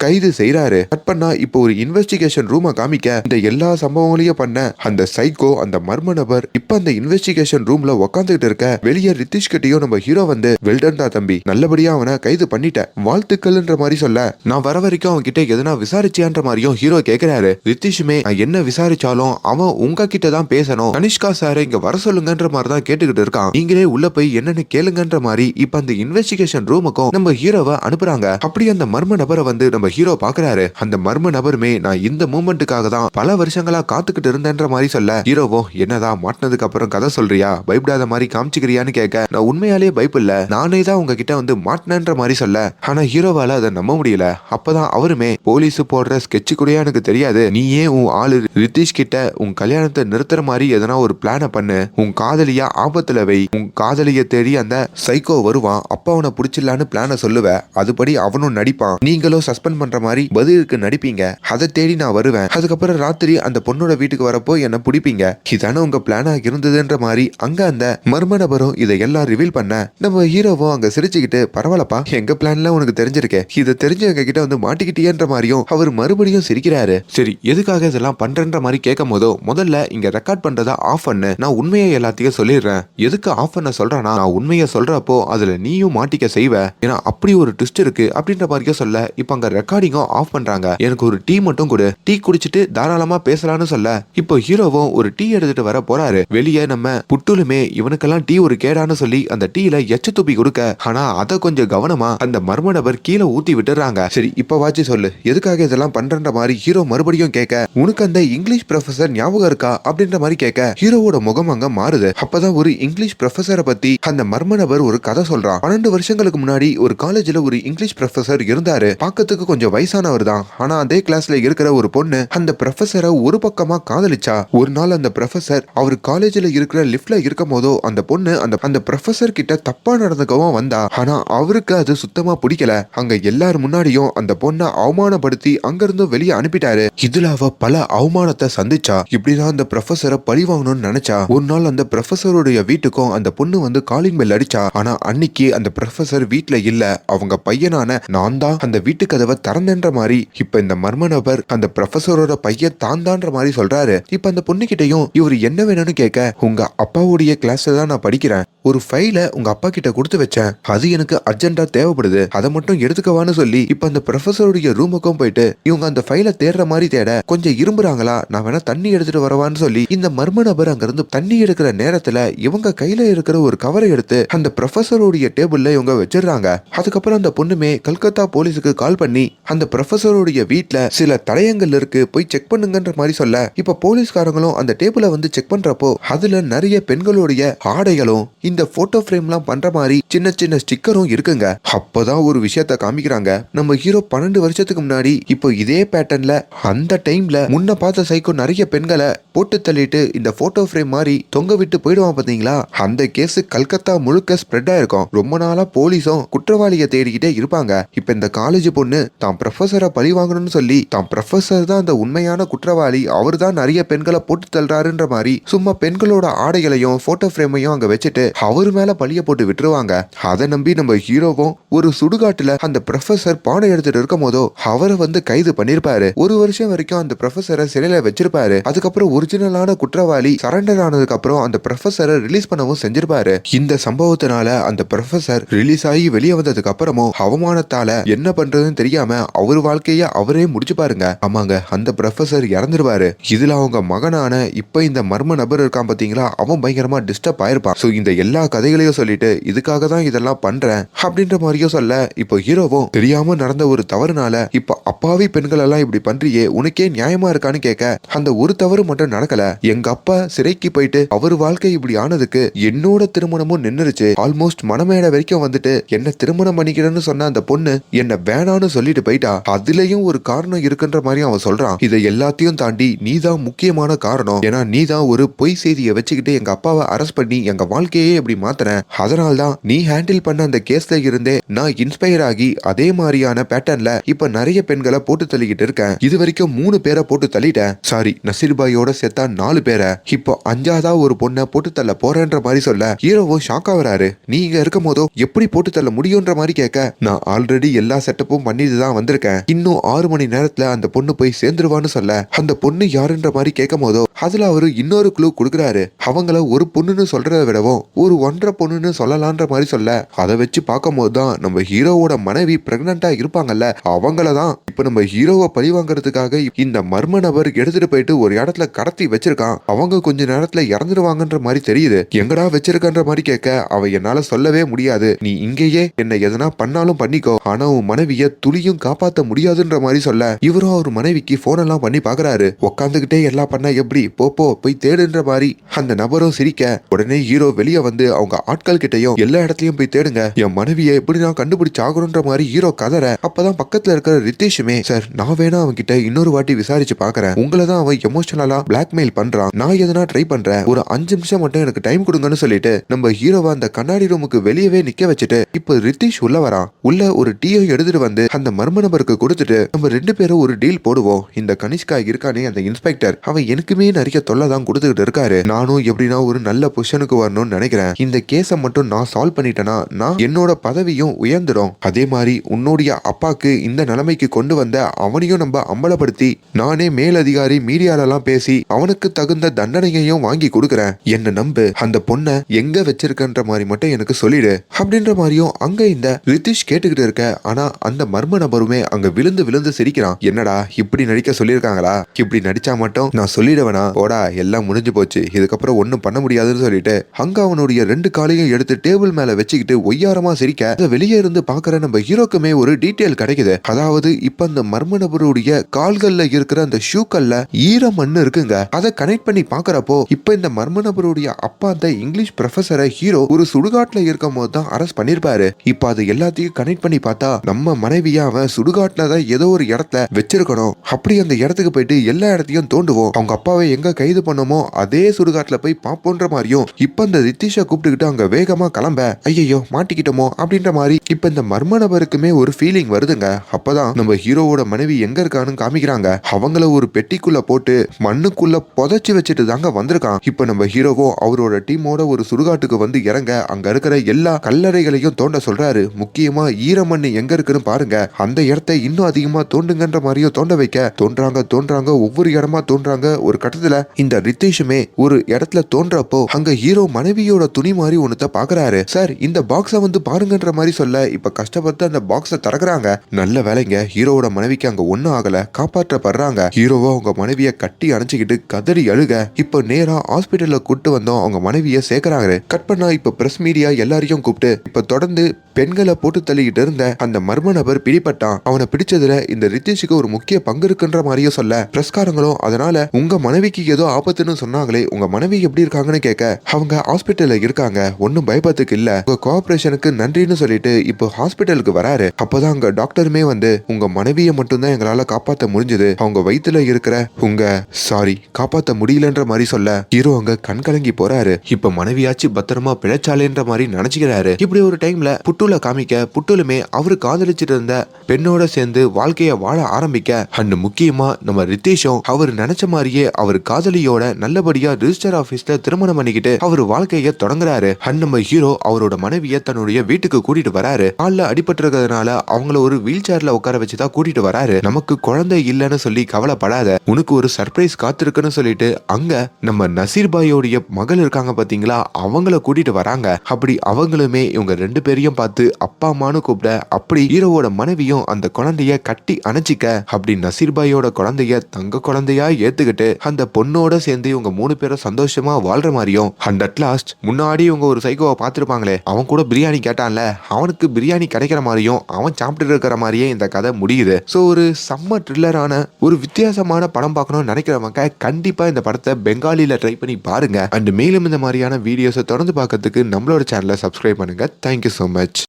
கைது செய்யறாரு கட் பண்ணா இப்போ ஒரு இன்வெஸ்டிகேஷன் ரூமை காமிக்க இந்த எல்லா சம்பவங்களையும் பண்ண அந்த சைக்கோ அந்த மர்ம நபர் இப்ப அந்த இன்வெஸ்டிகேஷன் ரூம்ல உக்காந்துகிட்டு இருக்க. வெளியே ரித்திஷ் கிட்டயும் நம்ம ஹீரோ வந்து வந்து தான் தம்பி நல்லபடியா அவனை கைது பண்ணிட்டேன் வாழ்த்துக்கள்ன்ற மாதிரி சொல்ல. நான் வர வரைக்கும் அவன் கிட்ட எதனா விசாரிச்சியான்ற மாதிரியும் ஹீரோ கேக்குறாரு. ரித்திஷுமே நான் என்ன விசாரிச்சாலும் அவன் உங்க கிட்ட தான் பேசணும். கனிஷ்கா சார் இங்க வர சொல்லுங்கன்ற மாதிரி தான் கேட்டுக்கிட்டு இருக்கான். நீங்களே உள்ள போய் என்னன்னு கேளுங்கன்ற மாதிரி இப்ப அந்த இன்வெஸ்டிகேஷன் ரூமுக்கும் நம்ம ஹீரோவை அனுப்புறாங்க. அப்படி அந்த மர்ம நபரை வந்து நம்ம ஹீரோ பாக்குறாரு. அந்த மர்ம நபருமே நான் இந்த மூமெண்ட்டுக்காக தான் பல வருஷங்களா காத்துக்கிட்டு இருந்தேன்ற மாதிரி சொல்ல. ஹீரோவும் என்னதான் மாட்டினதுக்கு அப்புறம் கதை சொல்றியா? பயப்படாத மாதிரி காமிச்சுக்கிறியான்னு கேட்க நான் உண்மையாலே பயப்பில்ல. நானே தான் உங்ககிட்ட வந்து மாட்டினன்ற மாதிரி சொல்ல. ஆனா ஹீரோவால அதை நம்ப முடியல. அப்பதான் அவருமே போலீஸ் போடுற ஸ்கெட்ச் கூட எனக்கு தெரியாது. நீ ஏன் உன் ஆளு ரித்திஷ் கிட்ட உன் கல்யாணத்தை நிறுத்துற மாதிரி எதனா ஒரு பிளான பண்ணு. உன் காதலியா ஆபத்துல வை. உன் காதலிய தேடி அந்த சைக்கோ வருவான். அப்ப அவனை பிடிச்சிடலான்னு பிளான சொல்லுவ. அதுபடி அவனும் நடிப்பான். நீங்களும் சஸ்பெண்ட் பண்ற மாதிரி பதிலுக்கு நடிப்பீங்க. அதை தேடி நான் வருவேன். அதுக்கப்புறம் ராத்திரி அந்த பொண்ணோட வீட்டுக்கு வரப்போ என்ன பிடிப்பீங்க. இதானே உங்க பிளானா இருந்ததுன்ற மாதிரி அங்க அந்த மர்ம நபரும் இதை எல்லாம் ரிவீல் பண்ண. நம்ம ஹீரோவும் அங்க சிரிச்சுக்கிட்டு பரவாயில்லப்பா எங்க பிளான்லாம் உனக்கு தெரிஞ்சிருக்கே. இதை தெரிஞ்சவங்க கிட்ட வந்து மாட்டிக்கிட்டியன்ற மாதிரியும் அவர் மறுபடியும் சிரிக்கிறாரு. சரி எதுக்காக இதெல்லாம் பண்றன்ற மாதிரி கேட்கும் போதோ முதல்ல இங்க ரெக்கார்ட் பண்றதா ஆஃப் பண்ணு. நான் உண்மையை எல்லாத்தையும் சொல்லிடுறேன். எதுக்கு ஆஃப் பண்ண சொல்றேன்னா நான் உண்மையை சொல்றப்போ அதுல நீயும் மாட்டிக்க செய்வ. ஏன்னா அப்படி ஒரு ட்விஸ்ட் இருக்கு அப்படின்ற மாதிரியும் சொல்ல இப்ப அங்க ரெக்கார்டிங்கும் ஆஃப் பண்றாங்க. எனக்கு ஒரு டீ மட்டும் கொடு. டீ குடிச்சிட்டு தாராளமா பேசலாம்னு சொல்ல. இப்போ ஹீரோவும் ஒரு டீ எடுத்துட்டு வர போறாரு. வெளியே நம்ம புட்டுலுமே இவனுக்கெல்லாம் டீ ஒரு கேடான்னு சொல்லி அந்த டீல எச்ச துப்பி கொடுக்க. ஆனா அதை கொஞ்சம் கவனமா அந்த மர்ம நபர் கீழே ஊத்தி விட்டுறாங்க. சரி இப்ப வாச்சு சொல்லு. எதுக்காக இதெல்லாம் பண்றன்ற மாதிரி ஹீரோ மறுபடியும் கேட்க உனக்கு அந்த இங்கிலீஷ் ப்ரொஃபசர் ஞாபகம் இருக்கா? அப்படின்ற மாதிரி கேட்க ஹீரோவோட முகம் அங்க மாறுது. அப்பதான் ஒரு இங்கிலீஷ் ப்ரொஃபசரை பத்தி அந்த மர்ம நபர் ஒரு கதை சொல்றான். பன்னெண்டு வருஷங்களுக்கு முன்னாடி ஒரு காலேஜ்ல ஒரு இங்கிலீஷ் ப்ரொஃபசர் இருந்தாரு. பாக்கத்துக்கு கொஞ்சம் வயசானவர் தான். ஆனா அதே கிளாஸ்ல இருக்கிற ஒரு பொண்ணு அந்த ப்ரொஃபசரை ஒரு பக்கமா காதலிச்சா. ஒரு நாள் அந்த ப்ரொஃபசர் அவர் காலேஜ்ல இருக்கிற லிஃப்ட்ல இருக்கும் போதோ அந்த பொண்ணு அந்த அந்த ப்ரொஃபசர் கிட்ட தப்பான தப்பா வந்தா. ஆனா அவருக்கு அது சுத்தமா பிடிக்கல. அங்க எல்லார் முன்னாடியும் அந்த பொண்ணை அவமானப்படுத்தி அங்கிருந்து வெளியே அனுப்பிட்டாரு. இதுல அவ பல அவமானத்தை சந்திச்சா. இப்படிதான் அந்த ப்ரொஃபஸரை பழி வாங்கணும்னு நினைச்சா. ஒரு நாள் அந்த ப்ரொஃபஸருடைய வீட்டுக்கும் அந்த பொண்ணு வந்து காலிங் பெல் அடிச்சா. ஆனா அன்னைக்கு அந்த ப்ரொஃபசர் வீட்டுல இல்ல. அவங்க பையனான நான் தான் அந்த வீட்டு கதவை திறந்தேன்ற மாதிரி. இப்ப இந்த மர்ம நபர் அந்த ப்ரொஃபசரோட பையன் தான் தான்ற மாதிரி சொல்றாரு. இப்ப அந்த பொண்ணுகிட்டயும் இவர் என்ன வேணும்னு கேட்க உங்க அப்பாவுடைய கிளாஸ்ல தான் நான் படிக்கிறேன். ஒரு ஃபைல உங்க அப்பா கிட்ட கொடுத்து வச்சேன். அது எனக்கு அர்ஜென்டா தேவைப்படுது. அதை மட்டும் எடுத்துக்கவான்னு சொல்லி இப்ப அந்த ப்ரொஃபசருடைய ரூமுக்கும் போயிட்டு இவங்க அந்த ஃபைலை தேடுற மாதிரி தேட கொஞ்சம் இரும்புறாங்களா? நான் வேணா தண்ணி எடுத்துட்டு வரவான்னு சொல்லி இந்த மர்ம நபர் அங்கிருந்து தண்ணி எடுக்கிற நேரத்துல இவங்க கையில இருக்கிற ஒரு கவரை எடுத்து அந்த ப்ரொஃபஸருடைய டேபிள்ல இவங்க வச்சிடுறாங்க. அதுக்கப்புறம் அந்த பொண்ணுமே கல்கத்தா போலீஸுக்கு கால் பண்ணி அந்த ப்ரொஃபஸருடைய வீட்ல சில தடயங்கள் இருக்கு போய் செக் பண்ணுங்கன்ற மாதிரி சொல்ல இப்ப போலீஸ்காரங்களும் அந்த டேபிளை வந்து செக் பண்றப்போ அதுல நிறைய பெண்களுடைய ஆடைகளும் இந்த இந்த போட்டோ ஃப்ரேம்லாம் பண்ற மாதிரி சின்ன சின்ன ஸ்டிக்கரும் இருக்குங்க. அப்பதான் ஒரு விஷயத்த காமிக்கிறாங்க. நம்ம ஹீரோ பன்னெண்டு வருஷத்துக்கு முன்னாடி இப்போ இதே பேட்டர்ன்ல அந்த டைம்ல முன்ன பார்த்த சைக்கோ நிறைய பெண்களை போட்டு தள்ளிட்டு இந்த போட்டோ ஃப்ரேம் மாதிரி தொங்க விட்டு போயிடுவான் பாத்தீங்களா அந்த கேஸ் கல்கத்தா முழுக்க ஸ்ப்ரெட் ஆயிருக்கும். ரொம்ப நாளா போலீஸும் குற்றவாளியை தேடிக்கிட்டே இருப்பாங்க. இப்ப இந்த காலேஜ் பொண்ணு தான் ப்ரொஃபஸரை பழி வாங்கணும்னு சொல்லி தான் ப்ரொஃபஸர் தான் அந்த உண்மையான குற்றவாளி அவர் தான் நிறைய பெண்களை போட்டு தள்ளுறாருன்ற மாதிரி சும்மா பெண்களோட ஆடைகளையும் போட்டோ ஃப்ரேமையும் அங்க வச்சுட்டு அவர் மேல பழிய போட்டு விட்டுருவாங்க. அதை நம்பி நம்ம ஹீரோவும் ஒரு சுடுகாட்டுல அந்த ப்ரொஃபசர் பாடம் எடுத்துட்டு இருக்கும் போதோ அவரை வந்து கைது பண்ணிருப்பாரு. ஒரு வருஷம் வரைக்கும் அந்த ப்ரொஃபசரை சிறையில வச்சிருப்பாரு. அதுக்கப்புறம் ஒரிஜினலான குற்றவாளி சரண்டர் ஆனதுக்கு அப்புறம் அந்த ப்ரொஃபசரை ரிலீஸ் பண்ணவும் செஞ்சிருப்பாரு. இந்த சம்பவத்தினால அந்த ப்ரொஃபசர் ரிலீஸ் ஆகி வெளியே வந்ததுக்கு அப்புறமும் அவமானத்தால என்ன பண்றதுன்னு தெரியாம அவர் வாழ்க்கைய அவரே முடிச்சு பாருங்க. ஆமாங்க அந்த ப்ரொஃபசர் இறந்துருவாரு. இதுல அவங்க மகனான இப்ப இந்த மர்ம நபர் இருக்கான் பாத்தீங்களா? அவன் பயங்கரமா டிஸ்டர்ப் ஆயிருப்பான். சோ இந்த எல்லா கதைகளையும் சொல்லிட்டு இதுக்காக தான் இதெல்லாம் பண்றேன் அப்படின்ற மாதிரியும் சொல்ல இப்போ ஹீரோவும் தெரியாம நடந்த ஒரு தவறுனால இப்போ அப்பாவி பெண்கள் எல்லாம் இப்படி பண்றியே உனக்கே நியாயமா இருக்கான்னு கேட்க அந்த ஒரு தவறு மட்டும் நடக்கல. எங்க அப்பா சிறைக்கு போயிட்டு அவர் வாழ்க்கை இப்படி ஆனதுக்கு என்னோட திருமணமும் நின்னுருச்சு. ஆல்மோஸ்ட் மனமேட வரைக்கும் வந்துட்டு என்ன திருமணம் பண்ணிக்கிறேன்னு சொன்ன அந்த பொண்ணு என்ன வேணான்னு சொல்லிட்டு போயிட்டா. அதுலயும் ஒரு காரணம் இருக்குன்ற மாதிரி அவன் சொல்றான். இதை எல்லாத்தையும் தாண்டி நீதான் முக்கியமான காரணம். ஏன்னா நீதான் ஒரு பொய் செய்தியை வச்சுக்கிட்டு எங்க அப்பாவை அரெஸ்ட் பண்ணி எங்க வாழ்க்கையே அப்படி மாத்தினேன் அதனால தான் நீ ஹேண்டில் பண்ண அந்த கேஸ்ல இருந்தே நான் இன்ஸ்பயர் ஆகி அதே மாதிரியான பேட்டர்ன்ல இப்ப நிறைய பெண்களை போட்டு தள்ளிக்கிட்டு இருக்கேன். இது வரைக்கும் மூணு பேரை போட்டு தள்ளிட்டேன். சாரி நசீர்பாயோட சேர்த்தா நாலு பேரை. இப்போ அஞ்சாவதா ஒரு பொண்ணை போட்டு தள்ள போறேன்ற மாதிரி சொல்ல ஹீரோவும் ஷாக் ஆகுறாரு நீ இங்க இருக்கும் போதோ எப்படி போட்டு தள்ள முடியும்ன்ற மாதிரி கேட்க நான் ஆல்ரெடி எல்லா செட்டப்பும் பண்ணிட்டு தான் வந்திருக்கேன். இன்னும் ஆறு மணி நேரத்துல அந்த பொண்ணு போய் சேர்ந்துருவான்னு சொல்ல அந்த பொண்ணு யாருன்ற மாதிரி கேட்கும் போதோ அதுல அவரு இன்னொரு குழு கொடுக்குறாரு. அவங்கள ஒரு பொண்ணுன்னு சொல்றதை விடவும் ஒரு ஒரு ஒன்றரை பொண்ணுன்னு சொல்லலான்ற மாதிரி சொல்ல. அதை வச்சு பார்க்கும்போது தான் நம்ம ஹீரோவோட மனைவி பிரெக்னண்டா இருப்பாங்கல்ல அவங்கள தான் இப்ப நம்ம ஹீரோவை பழி வாங்குறதுக்காக இந்த மர்ம நபர் எடுத்துட்டு போயிட்டு ஒரு இடத்துல கடத்தி வச்சிருக்கான். அவங்க கொஞ்ச நேரத்துல இறந்துருவாங்கன்ற மாதிரி தெரியுது. எங்கடா வச்சிருக்கன்ற மாதிரி கேட்க அவ என்னால சொல்லவே முடியாது. நீ இங்கேயே என்ன எதனா பண்ணாலும் பண்ணிக்கோ. ஆனா உன் மனைவிய துளியும் காப்பாத்த முடியாதுன்ற மாதிரி சொல்ல. இவரும் அவர் மனைவிக்கு போன் எல்லாம் பண்ணி பாக்குறாரு. உக்காந்துகிட்டே எல்லாம் பண்ணா எப்படி? போ போ போய் தேடுன்ற மாதிரி அந்த நபரும் சிரிக்க உடனே ஹீரோ வெளியே வந்து அவங்க ஆட்கள் கிட்டயும் எல்லா இடத்துலயும் போய் தேடுங்க. என் மனைவியை எப்படி நான் கண்டுபிடிச்சு ஆகணும்ன்ற மாதிரி ஹீரோ கதற அப்பதான் பக்கத்துல இருக்கிற ரித்தேஷுமே சார் நான் வேணா அவன் கிட்ட இன்னொரு வாட்டி விசாரிச்சு பாக்குறேன். உங்களை தான் அவன் எமோஷனலா பிளாக்மெயில் பண்றான். நான் எதனா ட்ரை பண்றேன். ஒரு அஞ்சு நிமிஷம் மட்டும் எனக்கு டைம் கொடுங்கன்னு சொல்லிட்டு நம்ம ஹீரோவை அந்த கண்ணாடி ரூமுக்கு வெளியவே நிக்க வச்சுட்டு இப்போ ரித்தீஷ் உள்ள வரான். உள்ள ஒரு டீயை எடுத்துட்டு வந்து அந்த மர்ம நபருக்கு கொடுத்துட்டு நம்ம ரெண்டு பேரும் ஒரு டீல் போடுவோம். இந்த கனிஷ்கா இருக்கானே அந்த இன்ஸ்பெக்டர் அவன் எனக்குமே நிறைய தொல்லை தான் கொடுத்துக்கிட்டு இருக்காரு. நானும் எப்படின்னா ஒரு நல்ல பொசிஷனுக்கு வரணும்னு நினைக்கிறேன். இந்த கேஸை மட்டும் நான் சால்வ் பண்ணிட்டேன்னா நான் என்னோட பதவியும் உயர்ந்துடும் அதே மாதிரி உன்னுடைய அப்பாக்கு இந்த நிலைமைக்கு கொண்டு வந்த அவனையும் நம்ம அம்பலப்படுத்தி நானே மேலதிகாரி மீடியாலெல்லாம் பேசி அவனுக்கு தகுந்த தண்டனையையும் வாங்கி கொடுக்குறேன். என்ன நம்பு அந்த பொண்ணை எங்க வச்சிருக்கன்ற மாதிரி மட்டும் எனக்கு சொல்லிடு. அப்படின்ற மாதிரியும் அங்க இந்த ரித்திஷ் கேட்டுக்கிட்டு இருக்க ஆனா அந்த மர்ம நபருமே அங்க விழுந்து விழுந்து சிரிக்கிறான். என்னடா இப்படி நடிக்க சொல்லியிருக்காங்களா? இப்படி நடிச்சா மட்டும் நான் சொல்லிடுவேனா? போடா எல்லாம் முடிஞ்சு போச்சு. இதுக்கப்புறம் ஒன்னும் பண்ண முடியாதுன்னு சொல்லிட்டு அங்க அவனுடைய ரெண்டு காலையும் எடுத்து டேபிள் மேல வச்சுக்கிட்டு ஒய்யாரமா சிரிக்க அதை வெளியே இருந்து பாக்குற நம்ம ஹீரோக்குமே ஒரு டீட்டெயில் கிடைக்குது. அதாவது இப்ப அந்த மர்ம நபருடைய கால்கள்ல இருக்கிற அந்த ஷூக்கள்ல ஈர மண்ணு இருக்குங்க. அதை கனெக்ட் பண்ணி பாக்குறப்போ இப்ப இந்த மர்ம நபருடைய அப்பா அந்த இங்கிலீஷ் ப்ரொஃபஸரை ஹீரோ ஒரு சுடுகாட்டுல இருக்கும் போது தான் அரெஸ்ட் பண்ணிருப்பாரு. இப்ப அது எல்லாத்தையும் கனெக்ட் பண்ணி பார்த்தா நம்ம மனைவியா அவன் சுடுகாட்டுல தான் ஏதோ ஒரு இடத்துல வச்சிருக்கணும். அப்படி அந்த இடத்துக்கு போயிட்டு எல்லா இடத்தையும் தோண்டுவோம். அவங்க அப்பாவை எங்க கைது பண்ணமோ அதே சுடுகாட்டுல போய் பாப்போன்ற மாதிரியும் இப்ப இந்த ரித்திஷ கூப்பிட்டுக்கிட்டு அங்க வேகமா கிளம்ப ஐயோ மாட்டிக்கிட்டோமோ? அப்படின்ற மாதிரி இப்ப இந்த மர்ம நபருக்குமே ஒரு ஃபீலிங் வருதுங்க. அப்பதான் நம்ம ஹீரோவோட மனைவி எங்க இருக்கான்னு காமிக்கிறாங்க. அவங்கள ஒரு பெட்டிக்குள்ள போட்டு மண்ணுக்குள்ள புதைச்சி வச்சுட்டு தாங்க வந்திருக்கான். இப்ப நம்ம ஹீரோவோ அவரோட டீமோட ஒரு சுடுகாட்டுக்கு வந்து இறங்க அங்க இருக்கிற எல்லா கல்லறைகளையும் தோண்ட சொல்றாரு. முக்கியமா ஈரமண் எங்க இருக்குன்னு பாருங்க. அந்த இடத்த இன்னும் அதிகமா தோண்டுங்கன்ற மாதிரியும் தோண்ட வைக்க தோன்றாங்க தோன்றாங்க ஒவ்வொரு இடமா தோன்றாங்க. ஒரு கட்டத்துல இந்த ரித்தேஷுமே ஒரு இடத்துல தோன்றப்போ அங்க ஹீரோ மனைவியோட துணி மாதிரி ஒன்னுத்த பாக்குறாரு. சார் இந்த பாக்ஸ வந்து பாருங்கன்ற மாதிரி சொல்ல இப்ப கஷ்டப்பட்டு அந்த பாக்ஸ திறக்கிறாங்க. நல்ல வேலைங்க. ஹீரோவோட மனைவிக்கு அங்க ஒண்ணும் ஆகல. காப்பாற்றப்படுறாங்க. ஹீரோவோ அவங்க மனைவிய கட்டி அணைச்சுக்கிட்டு கதறி அழுக. இப்ப நேரா ஹாஸ்பிட்டல்ல கூட்டு வந்தோம். அவங்க மனைவிய சேர்க்கறாங்க. கட் பண்ணா இப்ப பிரஸ் மீடியா எல்லாரையும் கூப்பிட்டு இப்ப தொடர்ந்து பெண்களை போட்டு தள்ளிக்கிட்டு இருந்த அந்த மர்ம நபர் பிடிப்பட்டான் அவனை பிடிச்சதுல இந்த ரித்தேஷுக்கு ஒரு முக்கிய பங்கு இருக்குன்ற மாதிரியும் சொல்ல பிரஸ்காரங்களும் அதனால உங்க மனைவிக்கு ஏதோ ஆபத்துன்னு சொன்னாங்களே உங்க மனைவி எப்படி இருக்காங்கன்னு கேட்க அவங்க ஹாஸ்பிட்டல்ல இருக்காங்க. ஒன்னும் பயப்பத்துக்கு இல்ல. உங்க கோஆபரேஷனுக்கு நன்றின்னு சொல்லிட்டு இப்போ ஹாஸ்பிட்டலுக்கு வராரு. அப்பதான் அங்க டாக்டருமே வந்து உங்க மனைவியை மட்டும்தான் எங்களால காப்பாத்த முடிஞ்சது. அவங்க வயித்துல இருக்கிற உங்க சாரி காப்பாத்த முடியலன்ற மாதிரி சொல்ல ஹீரோ அங்க கண் கலங்கி போறாரு. இப்ப மனைவியாச்சு பத்திரமா பிழைச்சாலேன்ற மாதிரி நினைச்சுக்கிறாரு. இப்படி ஒரு டைம்ல புட்டுல காமிக்க புட்டுலுமே அவரு காதலிச்சிட்டு இருந்த பெண்ணோட சேர்ந்து வாழ்க்கைய வாழ ஆரம்பிக்க அண்ட் முக்கியமா நம்ம ரித்தேஷும் அவர் நினைச்ச மாதிரியே அவர் காதலியோட நல்லபடியா ரிஜிஸ்டர் ஆபீஸ்ல திருமணம் பண்ணிக்கிட்டு அவர் வாழ்க்கைய தொடங்குறாரு. அண்ட் நம்ம ஹீரோ அவரோட மனைவிய தன்னுடைய வீட்டுக்கு கூட்டிட்டு வராரு. அடிபட்டு அடிபட்டிருக்கிறதுனால அவங்கள ஒரு வீல் சேர்ல உட்கார வச்சுதான் கூட்டிட்டு வராரு. நமக்கு குழந்தை இல்லைன்னு சொல்லி கவலைப்படாத. உனக்கு ஒரு சர்ப்ரைஸ் காத்திருக்குன்னு சொல்லிட்டு அங்க நம்ம நசீர் பாயோடைய மகள் இருக்காங்க பாத்தீங்களா? அவங்கள கூட்டிட்டு வராங்க. அப்படி அவங்களுமே இவங்க ரெண்டு பேரையும் பார்த்து அப்பா அம்மானு கூப்பிட அப்படி ஹீரோவோட மனைவியும் அந்த குழந்தைய கட்டி அணைச்சிக்க அப்படி நசீர் பாயோட குழந்தைய தங்க குழந்தையா ஏத்துக்கிட்டு அந்த பொண்ணோட சேர்ந்து இவங்க மூணு பேரும் சந்தோஷமா வாழ்ற மாதிரியும் அண்ட் அட் லாஸ்ட் முன்னாடி முன்னாடி இவங்க ஒரு சைக்கோவை பார்த்துருப்பாங்களே அவன் கூட பிரியாணி கேட்டான்ல அவனுக்கு பிரியாணி கிடைக்கிற மாதிரியும் அவன் சாப்பிட்டு இருக்கிற மாதிரியே இந்த கதை முடியுது. ஸோ ஒரு செம்ம த்ரில்லரான ஒரு வித்தியாசமான படம் பார்க்கணும்னு நினைக்கிறவங்க கண்டிப்பா இந்த படத்தை பெங்காலியில் ட்ரை பண்ணி பாருங்க. அண்ட் மேலும் இந்த மாதிரியான வீடியோஸை தொடர்ந்து பார்க்கறதுக்கு நம்மளோட சேனலை சப்ஸ்கிரைப் பண்ணுங்க. Thank you so much